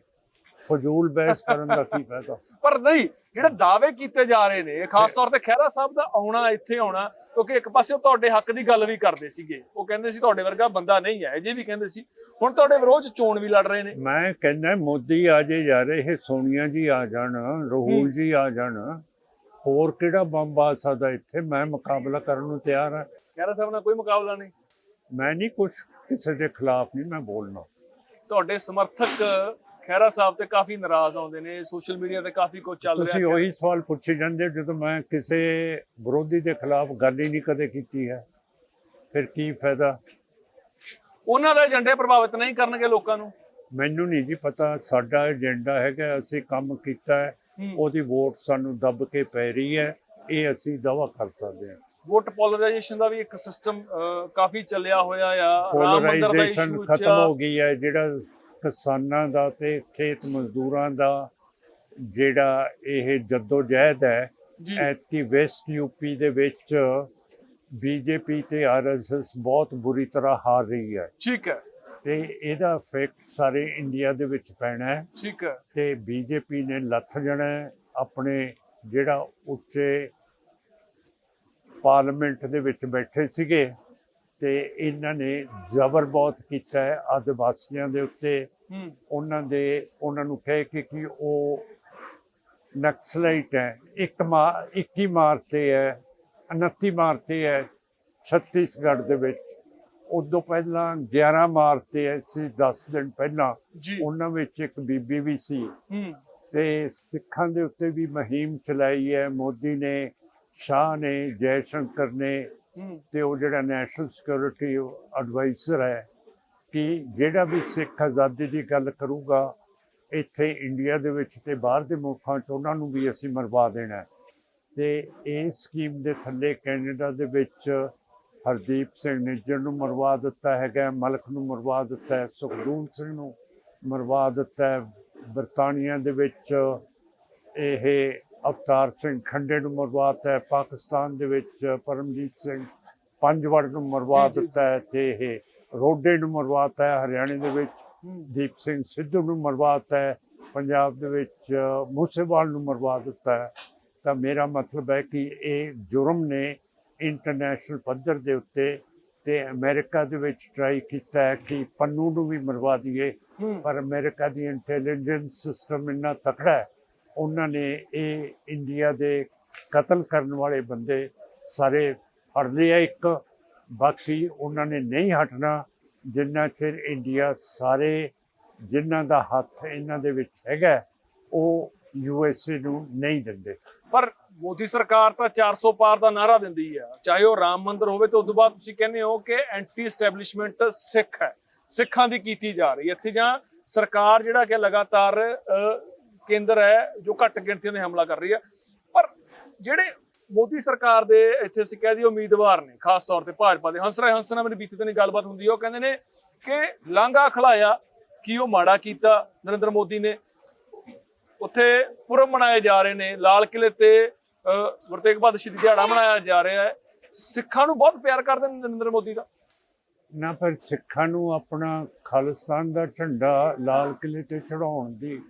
ਫਜ਼ੂਲ ਬਹਿਸ ਕਰਨ ਦਾ ਕੀ ਫਾਇਦਾ? *laughs* ਪਰ ਨਹੀਂ ਜਿਹੜੇ ਦਾਅਵੇ ਕੀਤੇ ਜਾ ਰਹੇ ਨੇ ਖਾਸ ਤੌਰ ਤੇ ਖਹਿਰਾ ਸਾਹਿਬ ਦਾ ਆਉਣਾ ਇੱਥੇ ਆਉਣਾ ਕਿਉਂਕਿ ਇੱਕ ਪਾਸੇ ਉਹ ਤੁਹਾਡੇ ਹੱਕ ਦੀ ਗੱਲ ਵੀ ਕਰਦੇ ਸੀਗੇ। ਉਹ ਕਹਿੰਦੇ ਸੀ ਤੁਹਾਡੇ ਵਰਗਾ ਬੰਦਾ ਨਹੀਂ ਹੈ। ਜੇ ਵੀ ਕਹਿੰਦੇ ਸੀ। ਹੁਣ ਤੁਹਾਡੇ ਵਿਰੋਧ ਚੋਣ ਵੀ ਲੜ ਰਹੇ ਨੇ। ਮੈਂ ਕਹਿੰਦਾ ਮੋਦੀ ਆ ਜੇ ਯਾਰ ਇਹ ਸੋਨੀਆ ਜੀ ਆ ਜਾਣ ਰਾਹੁਲ ਜੀ ਆ ਜਾਣ। ਹੋਰ ਕਿਹੜਾ ਬੰਬ ਆ ਸਕਦਾ? ਇੱਥੇ ਮੈਂ ਮੁਕਾਬਲਾ ਕਰਨ ਨੂੰ ਤਿਆਰ ਹਾਂ। ਖਹਿਰਾ ਸਾਹਿਬ ਨਾਲ ਕੋਈ ਮੁਕਾਬਲਾ ਨਹੀਂ? ਮੈਂ ਨਹੀਂ ਕੁਝ ਕਿਸੇ ਦੇ ਖਿਲਾਫ ਨਹੀਂ ਮੈਂ ਬੋਲਣਾ। ਤੁਹਾਡੇ ਸਮਰਥਕ ਖਹਿਰਾ ਸਾਹਿਬ ਤੇ ਕਾਫੀ ਨਾਰਾਜ਼ ਆਉਂਦੇ ਨੇ ਸੋਸ਼ਲ ਮੀਡੀਆ ਤੇ ਕਾਫੀ ਕੁਝ ਚੱਲ ਤੁਸੀਂ ਰਿਹਾ ਉਹੀ ਸਵਾਲ ਪੁੱਛੀ ਜਾਂਦੇ ਜਦੋਂ ਮੈਂ ਕਿਸੇ ਵਿਰੋਧੀ ਦੇ ਖਿਲਾਫ ਗੱਲ ਹੀ ਨਹੀਂ ਕਦੇ ਕੀਤੀ ਹੈ। ਫਿਰ ਕੀ ਫਾਇਦਾ? ਉਹਨਾਂ ਦਾ ਏਜੰਡੇ ਪ੍ਰਭਾਵਿਤ ਨਹੀਂ ਕਰਨਗੇ ਲੋਕਾਂ ਨੂੰ? ਮੈਨੂੰ ਨਹੀਂ ਜੀ ਪਤਾ ਸਾਡਾ ਏਜੰਡਾ ਹੈਗਾ ਅਸੀਂ ਕੰਮ ਕੀਤਾ ਹੂੰ। ਉਹਦੀ ਵੋਟ ਸਾਨੂੰ ਦੱਬ ਕੇ ਪੈ ਰਹੀ ਹੈ ਇਹ ਅਸੀਂ ਦਾਵਾ ਕਰ ਸਕਦੇ ਹਾਂ। ਵੋਟ ਪੋਲਰਾਈਜੇਸ਼ਨ ਦਾ ਵੀ ਇੱਕ ਸਿਸਟਮ ਕਾਫੀ ਚੱਲਿਆ ਹੋਇਆ ਆ। ਰਾਮ ਮੰਦਿਰ ਦਾ ਇਸ਼ੂ ਖਤਮ ਹੋ ਗਈ ਹੈ ਜਿਹੜਾ ਕਿਸਾਨਾਂ ਦਾ ਤੇ ਖੇਤ ਮਜ਼ਦੂਰਾਂ ਦਾ ਜਿਹੜਾ ਇਹ ਜੱਦੋ ਜਹਿਦ ਹੈ ਐਤਕੀ ਵੈਸਟ ਯੂਪੀ ਦੇ ਵਿੱਚ ਬੀਜੇਪੀ ਤੇ ਆਰਐਸਐਸ ਬਹੁਤ ਬੁਰੀ ਤਰ੍ਹਾਂ ਹਾਰ ਰਹੀ ਹੈ। ਠੀਕ ਹੈ। ਤੇ ਇਹਦਾ ਇਫੈਕਟ ਸਾਰੇ ਇੰਡੀਆ ਦੇ ਵਿੱਚ ਪੈਣਾ ਹੈ। ਠੀਕ ਹੈ। ਤੇ ਬੀਜੇਪੀ ਨੇ ਲੱਥ ਜਾਣਾ ਆਪਣੇ ਜਿਹੜਾ ਉੱਚੇ ਪਾਰਲੀਮੈਂਟ ਦੇ ਵਿੱਚ ਬੈਠੇ ਸੀਗੇ ਤੇ ਇਹਨਾਂ ਨੇ ਜ਼ਬਰ ਬਹੁਤ ਕੀਤਾ ਹੈ ਆਦਿਵਾਸੀਆਂ ਦੇ ਉੱਤੇ। ਉਹਨਾਂ ਦੇ ਉਹਨਾਂ ਨੂੰ ਕਹਿ ਕੇ ਕਿ ਉਹ ਨਕਸਲਾਈਟ ਹੈ। ਇੱਕ ਮਾਰ 21 ਮਾਰਤੇ ਹੈ 29 ਮਾਰਤੇ ਹੈ ਛੱਤੀਸਗੜ੍ਹ ਦੇ ਵਿੱਚ। ਉਦੋਂ ਪਹਿਲਾਂ 11 ਮਾਰਤੇ ਹੈ ਸੀ 10 ਦਿਨ ਪਹਿਲਾਂ ਉਹਨਾਂ ਵਿੱਚ ਇੱਕ ਬੀਬੀ ਵੀ ਸੀ। ਤੇ ਸਿੱਖਾਂ ਦੇ ਉੱਤੇ ਵੀ ਮੁਹਿੰਮ ਚਲਾਈ ਹੈ। ਮੋਦੀ ਨੇ ਸ਼ਾਹ ਨੇ ਜੈ ਸ਼ੰਕਰ ਨੇ ਤੇ ਉਹ ਜਿਹੜਾ ਨੈਸ਼ਨਲ ਸਿਕਿਉਰਿਟੀ ਐਡਵਾਈਜ਼ਰ ਹੈ ਕਿ ਜਿਹੜਾ ਵੀ ਸਿੱਖ ਆਜ਼ਾਦੀ ਦੀ ਗੱਲ ਕਰੂਗਾ ਇੱਥੇ ਇੰਡੀਆ ਦੇ ਵਿੱਚ ਤੇ ਬਾਹਰ ਦੇ ਮੁਲਕਾਂ 'ਚ ਉਹਨਾਂ ਨੂੰ ਵੀ ਅਸੀਂ ਮਰਵਾ ਦੇਣਾ। ਤੇ ਇਸ ਸਕੀਮ ਦੇ ਥੱਲੇ ਕੈਨੇਡਾ ਦੇ ਵਿੱਚ ਹਰਦੀਪ ਸਿੰਘ ਨਿੱਜਰ ਨੂੰ ਮਰਵਾ ਦਿੱਤਾ ਹੈਗਾ ਮਲਕ ਨੂੰ ਮਰਵਾ ਦਿੱਤਾ ਹੈ ਸੁਖਦੂਰ ਸਿੰਘ ਨੂੰ ਮਰਵਾ ਦਿੱਤਾ ਹੈ। ਬਰਤਾਨੀਆ ਦੇ ਵਿੱਚ ਇਹ ਅਵਤਾਰ ਸਿੰਘ ਖੰਡੇ ਨੂੰ ਮਰਵਾਤਾ ਹੈ ਪਾਕਿਸਤਾਨ ਦੇ ਵਿੱਚ ਪਰਮਜੀਤ ਸਿੰਘ ਪੰਜਵੜ ਨੂੰ ਮਰਵਾ ਦਿੱਤਾ ਹੈ ਤੇ ਇਹ ਰੋਡੇ ਨੂੰ ਮਰਵਾਤਾ ਹੈ ਹਰਿਆਣੇ ਦੇ ਵਿੱਚ ਦੀਪ ਸਿੰਘ ਸਿੱਧੂ ਨੂੰ ਮਰਵਾਤਾ ਹੈ ਪੰਜਾਬ ਦੇ ਵਿੱਚ ਮੂਸੇਵਾਲ ਨੂੰ ਮਰਵਾ ਦਿੱਤਾ ਹੈ। ਤਾਂ ਮੇਰਾ ਮਤਲਬ ਹੈ ਕਿ ਇਹ ਜੁਰਮ ਨੇ ਇੰਟਰਨੈਸ਼ਨਲ ਪੱਧਰ ਦੇ ਉੱਤੇ ਤੇ ਅਮਰੀਕਾ ਦੇ ਵਿੱਚ ਟਰਾਈ ਕੀਤਾ ਹੈ ਕਿ ਪੰਨੂ ਨੂੰ ਵੀ ਮਰਵਾ ਦਈਏ। ਪਰ ਅਮਰੀਕਾ ਦੀ ਇੰਟੈਲੀਜੈਂਸ ਸਿਸਟਮ ਇੰਨਾ ਤਕੜਾ ਹੈ ਉਹਨਾਂ ਨੇ ਇਹ ਇੰਡੀਆ ਦੇ ਕਤਲ ਕਰਨ ਵਾਲੇ ਬੰਦੇ ਸਾਰੇ ਫੜ ਲਿਆ ਇੱਕ। ਬਾਕੀ ਉਹਨਾਂ ਨੇ ਨਹੀਂ ਹਟਣਾ ਜਿੰਨਾ ਚਿਰ ਇੰਡੀਆ ਸਾਰੇ ਜਿਨ੍ਹਾਂ ਦਾ ਹੱਥ ਇਹਨਾਂ ਦੇ ਵਿੱਚ ਹੈਗਾ ਉਹ ਯੂਐਸਏ ਨੂੰ ਨਹੀਂ ਦਿੰਦੇ। ਪਰ ਮੋਦੀ ਸਰਕਾਰ ਤਾਂ 400 ਪਾਰ ਦਾ ਨਾਰਾ ਦਿੰਦੀ ਹੈ ਚਾਹੇ ਉਹ ਰਾਮ ਮੰਦਿਰ ਹੋਵੇ ਤੇ ਉਸ ਤੋਂ ਬਾਅਦ ਤੁਸੀਂ ਕਹਿੰਦੇ ਹੋ ਕਿ ਐਂਟੀ ਸਟੈਬਲਿਸ਼ਮੈਂਟ ਸਿੱਖ ਹੈ। ਸਿੱਖਾਂ ਦੀ ਕੀਤੀ ਜਾ ਰਹੀ ਹੈ। ਇੱਥੇ ਜਾਂ ਸਰਕਾਰ ਜਿਹੜਾ ਕਿ ਲਗਾਤਾਰ ਕੇਂਦਰ ਹੈ, ਜੋ ਘੱਟ ਗਿਣਤੀਆਂ ਤੇ ਹਮਲਾ ਕਰ ਰਹੀ ਹੈ। ਪਰ ਜਿਹੜੇ ਮੋਦੀ ਸਰਕਾਰ ਦੇ ਇੱਥੇ ਅਸੀਂ ਕਹਿ ਦਈਏ ਉਮੀਦਵਾਰ ਨੇ, ਖਾਸ ਤੌਰ ਤੇ ਭਾਜਪਾ ਦੇ ਹੰਸਰਾ ਹੰਸ ਨਾਲ ਮੇਰੀ ਬੀਤੇ ਦਿਨੀ ਗੱਲਬਾਤ ਹੁੰਦੀ ਹੈ। ਉਹ ਕਹਿੰਦੇ ਨੇ ਕਿ ਲਾਂਘਾ ਖਲਾਇਆ, ਕੀ ਉਹ ਮਾੜਾ ਕੀਤਾ ਨਰਿੰਦਰ ਮੋਦੀ ਨੇ। ਉੱਥੇ ਪੁਰਬ ਮਨਾਏ ਜਾ ਰਹੇ ਨੇ, ਲਾਲ ਕਿਲੇ ਤੇ ਗੁਰੂ ਤੇਗ ਬਹਾਦਰ ਸ਼ਹੀਦੀ ਦਿਹਾੜਾ ਮਨਾਇਆ ਜਾ ਰਿਹਾ ਹੈ। ਸਿੱਖਾਂ ਨੂੰ ਬਹੁਤ ਪਿਆਰ ਕਰਦੇ ਨੇ ਨਰਿੰਦਰ ਮੋਦੀ ਦਾ। ਨਾ ਪਰ ਸਿੱਖਾਂ ਨੂੰ ਆਪਣਾ ਖਾਲਿਸਤਾਨ ਦਾ ਝੰਡਾ ਲਾਲ ਕਿਲੇ ਤੇ ਚੜਾਉਣ ਦੀ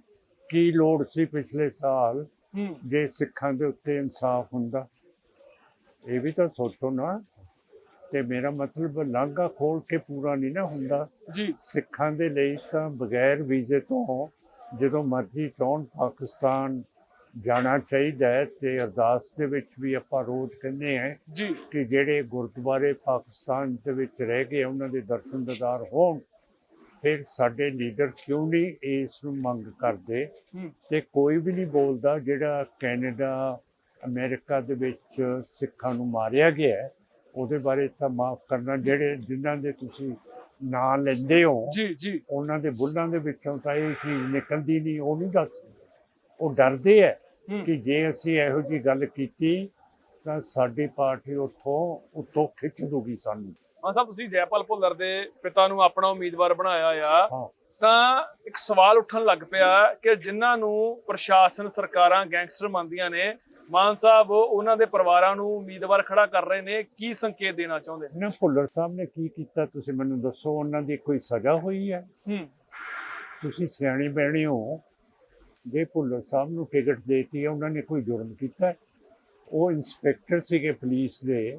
ਕੀ ਲੋੜ ਸੀ ਪਿਛਲੇ ਸਾਲ? ਜੇ ਸਿੱਖਾਂ ਦੇ ਉੱਤੇ ਇਨਸਾਫ ਹੁੰਦਾ ਇਹ ਵੀ ਤਾਂ ਸੋਚੋ ਨਾ। ਤੇ ਮੇਰਾ ਮਤਲਬ ਲਾਂਘਾ ਖੋਲ ਕੇ ਪੂਰਾ ਨਹੀਂ ਨਾ ਹੁੰਦਾ। ਜੀ। ਸਿੱਖਾਂ ਦੇ ਲਈ ਤਾਂ ਬਗੈਰ ਵੀਜ਼ੇ ਤੋਂ ਜਦੋਂ ਮਰਜ਼ੀ ਚਾਹਣ ਪਾਕਿਸਤਾਨ ਜਾਣਾ ਚਾਹੀਦਾ ਹੈ ਤੇ ਅਰਦਾਸ ਦੇ ਵਿੱਚ ਵੀ ਆਪਾਂ ਰੋਜ਼ ਕਹਿੰਦੇ ਜੀ। ਕਿ ਜਿਹੜੇ ਗੁਰਦੁਆਰੇ ਪਾਕਿਸਤਾਨ ਦੇ ਵਿੱਚ ਰਹਿ ਗਏ ਉਹਨਾਂ ਦੇ ਦਰਸ਼ਨ ਦਿਦਾਰ ਹੋਣ ਫਿਰ ਸਾਡੇ ਲੀਡਰ ਕਿਉਂ ਨਹੀਂ ਇਸ ਨੂੰ ਮੰਗ ਕਰਦੇ? ਤੇ ਕੋਈ ਵੀ ਨਹੀਂ ਬੋਲਦਾ ਜਿਹੜਾ ਕੈਨੇਡਾ ਅਮਰੀਕਾ ਦੇ ਵਿੱਚ ਸਿੱਖਾਂ ਨੂੰ ਮਾਰਿਆ ਗਿਆ ਹੈ, ਉਹਦੇ ਬਾਰੇ ਤਾਂ ਮਾਫ ਕਰਨਾ ਜਿਹੜੇ ਜਿਨ੍ਹਾਂ ਦੇ ਤੁਸੀਂ ਨਾਂ ਲੈਂਦੇ ਹੋ ਜੀ ਜੀ। ਉਹਨਾਂ ਦੇ ਬੁੱਲਾਂ ਦੇ ਵਿੱਚੋਂ ਤਾਂ ਇਹ ਚੀਜ਼ ਨਿਕਲਦੀ ਨਹੀਂ ਉਹ ਨਹੀਂ ਦੱਸਦੇ ਉਹ ਡਰਦੇ ਹੂੰ। ਕਿ ਜੇ ਅਸੀਂ ਇਹੋ ਜੀ ਗੱਲ ਕੀਤੀ ਤਾਂ ਸਾਡੀ ਪਾਰਟੀ ਉੱਥੋਂ ਉੱਤੋਂ ਖਿੱਚ ਦੂਗੀ ਸਾਨੂੰ। ਹਾਂ ਸਾਹਿਬ ਤੁਸੀਂ ਜੈਪਾਲ ਭੁੱਲਰ ਦੇ ਪਿਤਾ ਨੂੰ ਆਪਣਾ ਉਮੀਦਵਾਰ ਬਣਾਇਆ ਆ। ਤਾਂ ਇੱਕ ਸਵਾਲ ਉੱਠਣ ਲੱਗ ਪਿਆ ਕਿ ਜਿਨ੍ਹਾਂ ਨੂੰ ਪ੍ਰਸ਼ਾਸਨ ਸਰਕਾਰਾਂ ਗੈਂਗਸਟਰ ਮੰਨਦੀਆਂ ਨੇ ਮਾਨ ਸਾਹਿਬ ਉਹਨਾਂ ਦੇ ਪਰਿਵਾਰਾਂ ਨੂੰ ਉਮੀਦਵਾਰ ਖੜਾ ਕਰ ਰਹੇ ਨੇ ਕੀ ਸੰਕੇਤ ਦੇਣਾ ਚਾਹੁੰਦੇ ਨੇ? ਨਾ ਭੁੱਲਰ ਸਾਹਿਬ ਨੇ ਕੀ ਕੀਤਾ ਤੁਸੀਂ ਮੈਨੂੰ ਦੱਸੋ ਉਹਨਾਂ ਦੀ ਕੋਈ ਸਜ਼ਾ ਹੋਈ ਹੈ? ਹੂੰ। ਤੁਸੀਂ ਸਿਆਣੇ ਬਹਿਣੇ ਹੋ ਜੇ ਭੁੱਲਰ ਸਾਹਿਬ ਨੂੰ ਟਿਕਟ ਦੇਤੀ ਹੈ ਉਹਨਾਂ ਨੇ ਕੋਈ ਜੁਰਮ ਕੀਤਾ? ਉਹ ਇੰਸਪੈਕਟਰ ਸੀਗੇ ਪੁਲਿਸ ਦੇ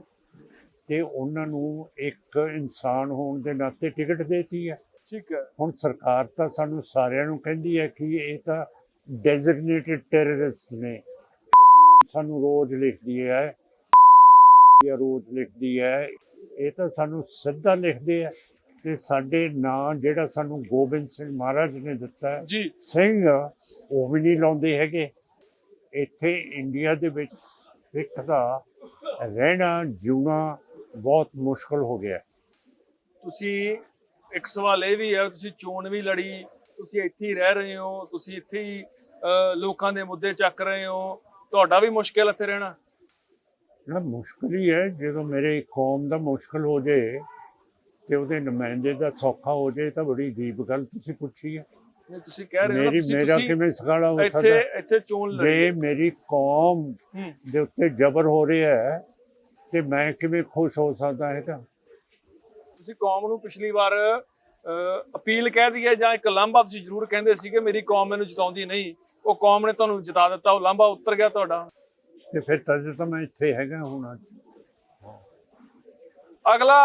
ਤੇ ਉਹਨਾਂ ਨੂੰ ਇੱਕ ਇਨਸਾਨ ਹੋਣ ਦੇ ਨਾਤੇ ਟਿਕਟ ਦੇਤੀ ਹੈ। ਠੀਕ ਹੈ। ਹੁਣ ਸਰਕਾਰ ਤਾਂ ਸਾਨੂੰ ਸਾਰਿਆਂ ਨੂੰ ਕਹਿੰਦੀ ਹੈ ਕਿ ਇਹ ਤਾਂ ਡੈਜ਼ਿਗਨੇਟਿਡ ਟੈਰਰਿਸਟ ਨੇ। ਸਾਨੂੰ ਰੋਜ਼ ਲਿਖਦੀ ਹੈ। ਇਹ ਰੋਜ਼ ਲਿਖਦੀ ਹੈ। ਇਹ ਤਾਂ ਸਾਨੂੰ ਸਿੱਧਾ ਲਿਖਦੇ ਆ। ਤੇ ਸਾਡੇ ਨਾਂ ਜਿਹੜਾ ਸਾਨੂੰ ਗੋਬਿੰਦ ਸਿੰਘ ਮਹਾਰਾਜ ਨੇ ਦਿੱਤਾ ਜੀ। ਸਿੰਘ ਉਹ ਵੀ ਨਹੀਂ ਲਾਉਂਦੇ ਹੈਗੇ। ਇੱਥੇ ਇੰਡੀਆ ਦੇ ਵਿੱਚ ਸਿੱਖ ਦਾ ਰਹਿਣਾ ਜਿਉਣਾ ਬਹੁਤ ਮੁਸ਼ਕਲ ਹੋ ਗਿਆ। ਤੁਸੀਂ ਇੱਕ ਸਵਾਲ ਇਹ ਵੀ ਹੈ ਤੁਸੀਂ ਚੋਣ ਵੀ ਲੜੀ ਤੁਸੀਂ ਇੱਥੇ ਹੀ ਰਹਿ ਰਹੇ ਹੋ ਤੁਸੀਂ ਇੱਥੇ ਹੀ ਲੋਕਾਂ ਦੇ ਮੁੱਦੇ ਚੱਕ ਰਹੇ ਹੋ ਤੁਹਾਡਾ ਵੀ ਮੁਸ਼ਕਿਲ ਇੱਥੇ ਰਹਿਣਾ? ਨਾ ਮੁਸ਼ਕਲ ਹੀ ਹੈ ਜਦੋਂ ਮੇਰੇ ਕੌਮ ਦਾ ਮੁਸ਼ਕਲ ਹੋ ਜੇ ਤੇ ਉਹਦੇ ਨੁਮਾਇੰਦੇ ਦਾ ਸੌਖਾ ਹੋ ਜੇ ਤਾਂ ਬੜੀ ਅਜੀਬ ਗੱਲ ਤੁਸੀਂ ਪੁੱਛੀ ਹੈ। ਤੁਸੀਂ ਕਹਿ ਰਹੇ ਹੋ ਮੇਰੀ ਤੁਸੀਂ ਮੇਰਾ ਕਿਵੇਂ ਸਗਾਲਾ ਹੋ ਇੱਥੇ ਸਕਦਾ ਇੱਥੇ ਚੋਣ ਲੜੀ ਜੇ ਮੇਰੀ ਕੌਮ ਦੇ ਉੱਤੇ ਜ਼ਬਰ ਹੋ ਰਿਹਾ ਹੈ ਤੇ ਮੈਂ ਕਿਵੇਂ ਖੁਸ਼ ਹੋ ਸਕਦਾ ਹੈਗਾ? ਤੁਸੀਂ ਕੌਮ ਨੂੰ ਪਿਛਲੀ ਵਾਰ ਅਪੀਲ ਕਹਿ ਦਈਏ ਜਾਂ ਇੱਕ ਲਾਂਭਾ ਤੁਸੀਂ ਜ਼ਰੂਰ ਕਹਿੰਦੇ ਸੀ ਕਿ ਮੇਰੀ ਕੌਮ ਮੈਨੂੰ ਜਿਤਾਉਂਦੀ ਨਹੀਂ। ਉਹ ਕੌਮ ਨੇ ਤੁਹਾਨੂੰ ਜਿਤਾ ਦਿੱਤਾ ਉਹ ਲਾਂਭਾ ਉਤਰ ਗਿਆ ਤੁਹਾਡਾ। ਤੇ ਫਿਰ ਤਦ ਤਾਂ ਮੈਂ ਇੱਥੇ ਹੈਗਾ ਹੁਣ। ਅਗਲਾ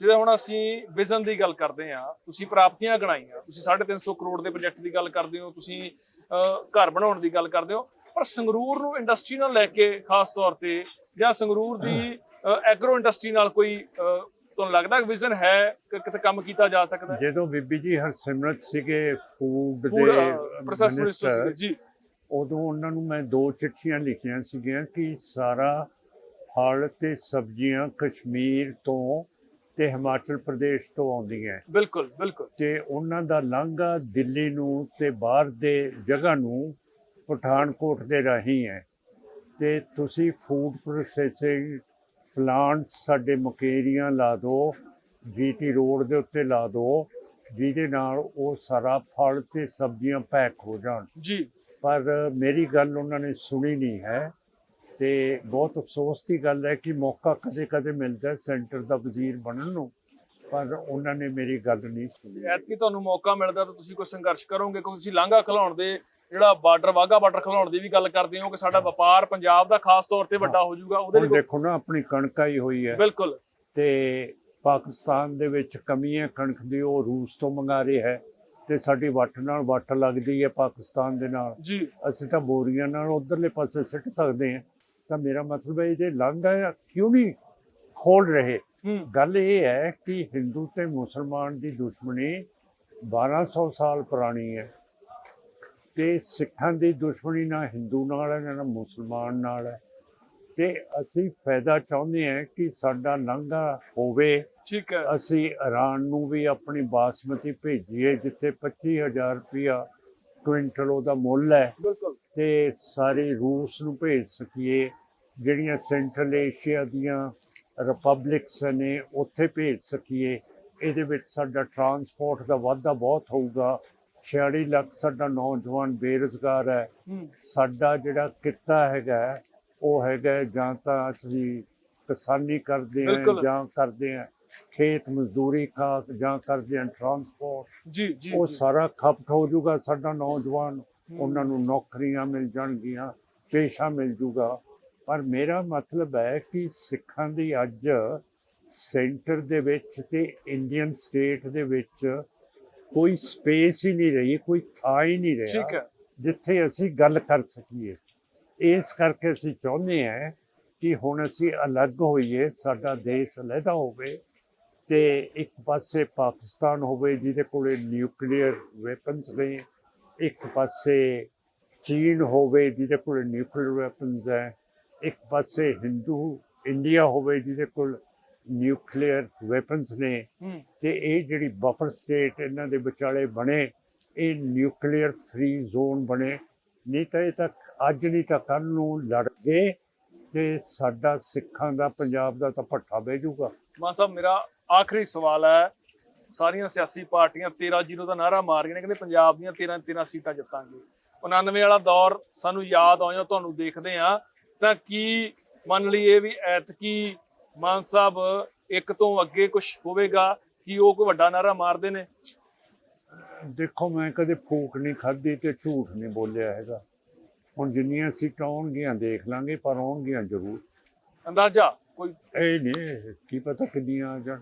ਜਿਹੜੇ ਹੁਣ ਅਸੀਂ ਵਿਜ਼ਨ ਦੀ ਗੱਲ ਕਰਦੇ ਹਾਂ ਤੁਸੀਂ ਪ੍ਰਾਪਤੀਆਂ ਗਣਾਈਆਂ ਤੁਸੀਂ 350 ਕਰੋੜ ਦੇ ਪ੍ਰੋਜੈਕਟ ਦੀ ਗੱਲ ਕਰਦੇ ਹੋ ਤੁਸੀਂ ਘਰ ਬਣਾਉਣ ਦੀ ਗੱਲ ਕਰਦੇ ਹੋ ਪਰ ਸੰਗਰੂਰ ਨੂੰ ਇੰਡਸਟਰੀ ਨਾਲ ਲੈ ਕੇ ਖਾਸ ਤੌਰ ਤੇ ਜਾਂ ਸੰਗਰੂਰ ਦੀ ਐਗਰੋ ਇੰਡਸਟਰੀ ਨਾਲ ਕੋਈ ਤੁਹਾਨੂੰ ਲੱਗਦਾ ਵਿਜ਼ਨ ਹੈ ਕਿ ਕਿਤੇ ਕੰਮ ਕੀਤਾ ਜਾ ਸਕਦਾ ਹੈ? ਜਦੋਂ ਬੀਬੀ ਜੀ ਹਰਸਿਮਰਤ ਸੀਗੇ ਫੂਡ ਦੇ ਪ੍ਰੋਸੈਸ ਮਿਨਿਸਟਰ ਜੀ। ਉਦੋਂ ਉਹਨਾਂ ਨੂੰ ਮੈਂ ਦੋ ਚਿੱਠੀਆਂ ਲਿਖੀਆਂ ਸੀਗੀਆਂ ਕਿ ਸਾਰਾ ਫਲ ਤੇ ਸਬਜ਼ੀਆਂ ਕਸ਼ਮੀਰ ਤੋਂ ਤੇ ਹਿਮਾਚਲ ਪ੍ਰਦੇਸ਼ ਤੋਂ ਆਉਂਦੀਆਂ ਬਿਲਕੁਲ ਬਿਲਕੁਲ। ਤੇ ਉਹਨਾਂ ਦਾ ਲਾਂਘਾ ਦਿੱਲੀ ਨੂੰ ਤੇ ਬਾਹਰ ਦੇ ਜਗ੍ਹਾ ਨੂੰ ਪਠਾਨਕੋਟ ਦੇ ਰਾਹੀਂ ਹੈ। ਤੇ ਤੁਸੀਂ ਫੂਡ ਪ੍ਰੋਸੈਸਿੰਗ ਪਲਾਂਟ ਸਾਡੇ ਮੁਕੇਰੀਆਂ ਲਾ ਦਿਓ ਜੀਟੀ ਰੋਡ ਦੇ ਉੱਤੇ ਲਾ ਦਿਓ ਜਿਹਦੇ ਨਾਲ ਉਹ ਸਾਰਾ ਫਲ ਤੇ ਸਬਜ਼ੀਆਂ ਪੈਕ ਹੋ ਜਾਣ। ਜੀ। ਪਰ ਮੇਰੀ ਗੱਲ ਉਹਨਾਂ ਨੇ ਸੁਣੀ ਨਹੀਂ ਹੈ। ਤੇ ਬਹੁਤ ਅਫਸੋਸ ਦੀ ਗੱਲ ਹੈ ਕਿ ਮੌਕਾ ਕਦੇ-ਕਦੇ ਮਿਲਦਾ ਹੈ ਸੈਂਟਰ ਦਾ ਵਜ਼ੀਰ ਬਣਨ ਨੂੰ ਪਰ ਉਹਨਾਂ ਨੇ ਮੇਰੀ ਗੱਲ ਨਹੀਂ ਸੁਣੀ। ਐਤਕੀ ਤੁਹਾਨੂੰ ਮੌਕਾ ਮਿਲਦਾ ਤਾਂ ਤੁਸੀਂ ਕੋਈ ਸੰਘਰਸ਼ ਕਰੋਗੇ ਕਿਉਂਕਿ ਤੁਸੀਂ ਲਾਂਘਾ ਖਲਾਉਣ ਦੇ ਜਿਹੜਾ ਬਾਰਡਰ ਵਾਗਾ ਬਾਰਡਰ ਖਲਾਉਣ ਦੀ ਵੀ ਗੱਲ ਕਰਦੇ ਹੋ ਕਿ ਸਾਡਾ ਵਪਾਰ ਪੰਜਾਬ ਦਾ ਖਾਸ ਤੌਰ ਤੇ ਵੱਡਾ ਹੋ। ਜਾਊਗਾ ਉਹਦੇ ਲਈ ਦੇਖੋ ਨਾ ਆਪਣੀ ਕਣਕ ਆਈ ਹੋਈ ਹੈ। ਬਿਲਕੁਲ। ਤੇ ਪਾਕਿਸਤਾਨ ਦੇ ਵਿੱਚ ਕਮੀ ਹੈ ਕਣਕ ਦੀ ਉਹ ਰੂਸ ਤੋਂ ਮੰਗਾ ਰਿਹਾ ਹੈ ਤੇ ਸਾਡੀ ਵੱਟ ਨਾਲ ਵੱਟ ਲੱਗਦੀ ਹੈ ਪਾਕਿਸਤਾਨ ਦੇ ਨਾਲ। ਜੀ। ਅਸੀਂ ਤਾਂ ਬੋਰੀਆਂ ਨਾਲ ਉਧਰਲੇ ਪਾਸੇ ਸਿੱਟ ਸਕਦੇ ਹਾਂ। ਤਾਂ ਮੇਰਾ ਮਤਲਬ ਹੈ ਇਹਦੇ ਲਾਂਘਾ ਕਿਉਂ ਨਹੀਂ ਖੋਲ ਰਹੇ? ਗੱਲ ਇਹ ਹੈ ਕਿ ਹਿੰਦੂ ਤੇ ਮੁਸਲਮਾਨ ਦੀ ਦੁਸ਼ਮਣੀ 1200 ਸਾਲ ਪੁਰਾਣੀ ਹੈ ਤੇ ਸਿੱਖਾਂ ਦੀ ਦੁਸ਼ਮਣੀ ਨਾ ਹਿੰਦੂ ਨਾਲ ਹੈ ਨਾ ਮੁਸਲਮਾਨ ਨਾਲ ਹੈ। ਤੇ ਅਸੀਂ ਫਾਇਦਾ ਚਾਹੁੰਦੇ ਹਾਂ ਕਿ ਸਾਡਾ ਲਾਂਘਾ ਹੋਵੇ। ਠੀਕ ਹੈ। ਅਸੀਂ ਇਰਾਨ ਨੂੰ ਵੀ ਆਪਣੀ ਬਾਸਮਤੀ ਭੇਜੀਏ ਜਿੱਥੇ 25000 ਰੁਪਇਆ ਕੁਇੰਟਲ ਉਹਦਾ ਮੁੱਲ ਹੈ। ਬਿਲਕੁਲ। ਤੇ ਸਾਰੇ ਰੂਸ ਨੂੰ ਭੇਜ ਸਕੀਏ ਜਿਹੜੀਆਂ ਸੈਂਟਰਲ ਏਸ਼ੀਆ ਦੀਆਂ ਰਿਪਬਲਿਕਸ ਨੇ ਉੱਥੇ ਭੇਜ ਸਕੀਏ ਇਹਦੇ ਵਿੱਚ ਸਾਡਾ ਟਰਾਂਸਪੋਰਟ ਦਾ ਵਾਧਾ ਬਹੁਤ ਹੋਊਗਾ 46 ਲੱਖ ਸਾਡਾ ਨੌਜਵਾਨ ਬੇਰੁਜ਼ਗਾਰ ਹੈ ਸਾਡਾ ਜਿਹੜਾ ਕਿੱਤਾ ਹੈਗਾ ਉਹ ਹੈਗਾ ਜਾਂ ਤਾਂ ਅਸੀਂ ਕਿਸਾਨੀ ਕਰਦੇ ਹਾਂ। ਜਾਂ ਕਰਦੇ ਹਾਂ ਖੇਤ ਮਜ਼ਦੂਰੀ ਕਾ ਜਾਂ ਕਰਦੇ ਹਾਂ ਟਰਾਂਸਪੋਰਟ ਜੀ ਜੀ ਉਹ। ਸਾਰਾ ਖਪਤ ਹੋ ਜਾਊਗਾ ਸਾਡਾ ਨੌਜਵਾਨ। ਉਹਨਾਂ ਨੂੰ ਨੌਕਰੀਆਂ ਮਿਲ ਜਾਣਗੀਆਂ ਪੇਸ਼ਾ ਮਿਲ ਜੂਗਾ। ਪਰ ਮੇਰਾ ਮਤਲਬ ਹੈ ਕਿ ਸਿੱਖਾਂ ਦੀ ਅੱਜ ਸੈਂਟਰ ਦੇ ਵਿੱਚ ਤੇ ਇੰਡੀਅਨ ਸਟੇਟ ਦੇ ਵਿੱਚ ਕੋਈ ਸਪੇਸ ਹੀ ਨਹੀਂ ਰਹੀ ਕੋਈ ਥਾਂ ਹੀ ਨਹੀਂ ਰਿਹਾ ਠੀਕ ਹੈ। ਜਿੱਥੇ ਅਸੀਂ ਗੱਲ ਕਰ ਸਕੀਏ। ਇਸ ਕਰਕੇ ਅਸੀਂ ਚਾਹੁੰਦੇ ਹਾਂ ਕਿ ਹੁਣ ਅਸੀਂ ਅਲੱਗ ਹੋਈਏ ਸਾਡਾ ਦੇਸ਼ ਅਲੱਗਾ ਹੋਵੇ ਤੇ ਇੱਕ ਪਾਸੇ ਪਾਕਿਸਤਾਨ ਹੋਵੇ ਜਿਹਦੇ ਕੋਲੇ ਨਿਊਕਲੀਅਰ ਵੈਪਨਸ ਨੇ ਇੱਕ ਪਾਸੇ ਚੀਨ ਹੋਵੇ ਜਿਹਦੇ ਕੋਲੇ ਨਿਊਕਲੀਅਰ ਵੈਪਨਸ ਹੈ ਇੱਕ ਪਾਸੇ ਹਿੰਦੂ ਇੰਡੀਆ ਹੋਵੇ ਜਿਹਦੇ ਕੋਲ ਨਿਊਕਲੀਅਰ ਵੈਪਨਸ ਨੇ। ਤੇ ਇਹ ਜਿਹੜੀ ਬਫਰ ਸਟੇਟ ਇਹਨਾਂ ਦੇ ਵਿਚਾਲੇ ਬਣੇ ਇਹ ਨਿਊਕਲੀਅਰ ਫ੍ਰੀ ਜ਼ੋਨ ਬਣੇ। ਨਹੀਂ ਤਾਂ ਇਹ ਤਾਂ ਅੱਜ ਨਹੀਂ ਤਾਂ ਕੱਲ ਨੂੰ ਲੜ ਗਏ ਤੇ ਸਾਡਾ ਸਿੱਖਾਂ ਦਾ ਪੰਜਾਬ ਦਾ ਤਾਂ ਪੱਠਾ ਬਹਿ ਜਾਊਗਾ। ਮਾਨ ਸਾਹਿਬ ਮੇਰਾ ਆਖਰੀ ਸਵਾਲ ਹੈ ਸਾਰੀਆਂ ਸਿਆਸੀ ਪਾਰਟੀਆਂ 13-0 ਦਾ ਨਾਰਾ ਮਾਰ ਰਹੀਆਂ ਨੇ ਕਹਿੰਦੇ ਪੰਜਾਬ ਦੀਆਂ 13-13 ਸੀਟਾਂ ਜਿੱਤਾਂਗੇ। 99 ਵਾਲਾ ਦੌਰ ਸਾਨੂੰ ਯਾਦ ਆਇਆ ਤੁਹਾਨੂੰ ਦੇਖਦੇ ਆ ਤਾਂ ਕੀ ਮੰਨ ਲਈਏ ਵੀ ਐਤਕੀ ਮਾਨ ਸਾਹਿਬ ਇੱਕ ਤੋਂ ਅੱਗੇ ਕੁਝ ਹੋਵੇਗਾ ਕੀ ਉਹ ਕੋਈ ਵੱਡਾ ਨਾਰਾ ਮਾਰਦੇ ਨੇ? ਦੇਖੋ ਮੈਂ ਕਦੇ ਫੂਕ ਨਹੀਂ ਖਾਧੀ ਤੇ ਝੂਠ ਨਹੀਂ ਬੋਲਿਆ ਹੈਗਾ। ਹੁਣ ਜਿੰਨੀਆਂ ਸੀਟਾਂ ਆਉਣਗੀਆਂ ਦੇਖ ਲਾਂਗੇ ਪਰ ਆਉਣਗੀਆਂ ਜ਼ਰੂਰ। ਅੰਦਾਜ਼ਾ ਕੋਈ ਇਹ ਨਹੀਂ ਕੀ ਪਤਾ ਕਿੰਨੀਆਂ ਆ ਜਾਣ।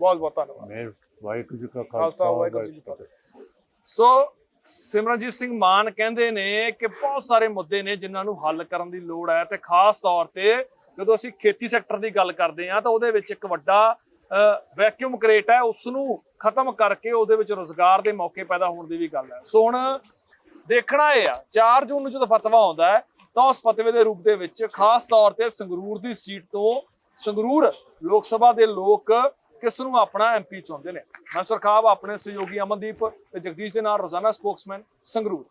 ਬਹੁਤ ਬਹੁਤ ਧੰਨਵਾਦ। ਮੈਂ ਵਾਹਿਗੁਰੂ ਜੀ ਕਾ ਖਾਲਸਾ, ਵਾਹਿਗੁਰੂ ਜੀ ਕੀ ਫਤਿਹ। ਸੋ ਸਿਮਰਨਜੀਤ ਸਿੰਘ ਮਾਨ ਕਹਿੰਦੇ ਨੇ ਕਿ ਬਹੁਤ ਸਾਰੇ ਮੁੱਦੇ ਨੇ ਜਿਨ੍ਹਾਂ ਨੂੰ ਹੱਲ ਕਰਨ ਦੀ ਲੋੜ ਹੈ ਤੇ ਖਾਸ ਤੌਰ ਤੇ ਜਦੋਂ ਅਸੀਂ ਖੇਤੀ ਸੈਕਟਰ ਦੀ ਗੱਲ ਕਰਦੇ ਹਾਂ ਤਾਂ ਉਹਦੇ ਵਿੱਚ ਇੱਕ ਵੱਡਾ ਵੈਕਿਊਮ ਕ੍ਰੇਟ ਹੈ ਉਸ ਨੂੰ ਖਤਮ ਕਰਕੇ ਉਹਦੇ ਵਿੱਚ ਰੋਜ਼ਗਾਰ ਦੇ ਮੌਕੇ ਪੈਦਾ ਹੋਣ ਦੀ ਵੀ ਗੱਲ ਹੈ। ਸੋ ਹੁਣ ਦੇਖਣਾ ਇਹ ਆ 4 ਜੂਨ ਨੂੰ ਜਦੋਂ ਫਤਵਾ ਆਉਂਦਾ ਹੈ ਤਾਂ ਉਸ ਫਤਵੇ ਦੇ ਰੂਪ ਦੇ ਵਿੱਚ ਖਾਸ ਤੌਰ ਤੇ ਸੰਗਰੂਰ ਦੀ ਸੀਟ ਤੋਂ ਸੰਗਰੂਰ ਲੋਕ ਸਭਾ ਦੇ ਲੋਕ ਕਿਸ ਨੂੰ ਆਪਣਾ ਐਮਪੀ ਚੁਣਦੇ ਨੇ। ਮੈਂ ਸਰਖਾਬ ਆਪਣੇ ਸਹਿਯੋਗੀ ਅਮਨਦੀਪ ਤੇ ਜਗਦੀਸ਼ ਦੇ ਨਾਲ ਰੋਜ਼ਾਨਾ ਸਪੋਕਸਮੈਨ ਸੰਗਰੂਰ।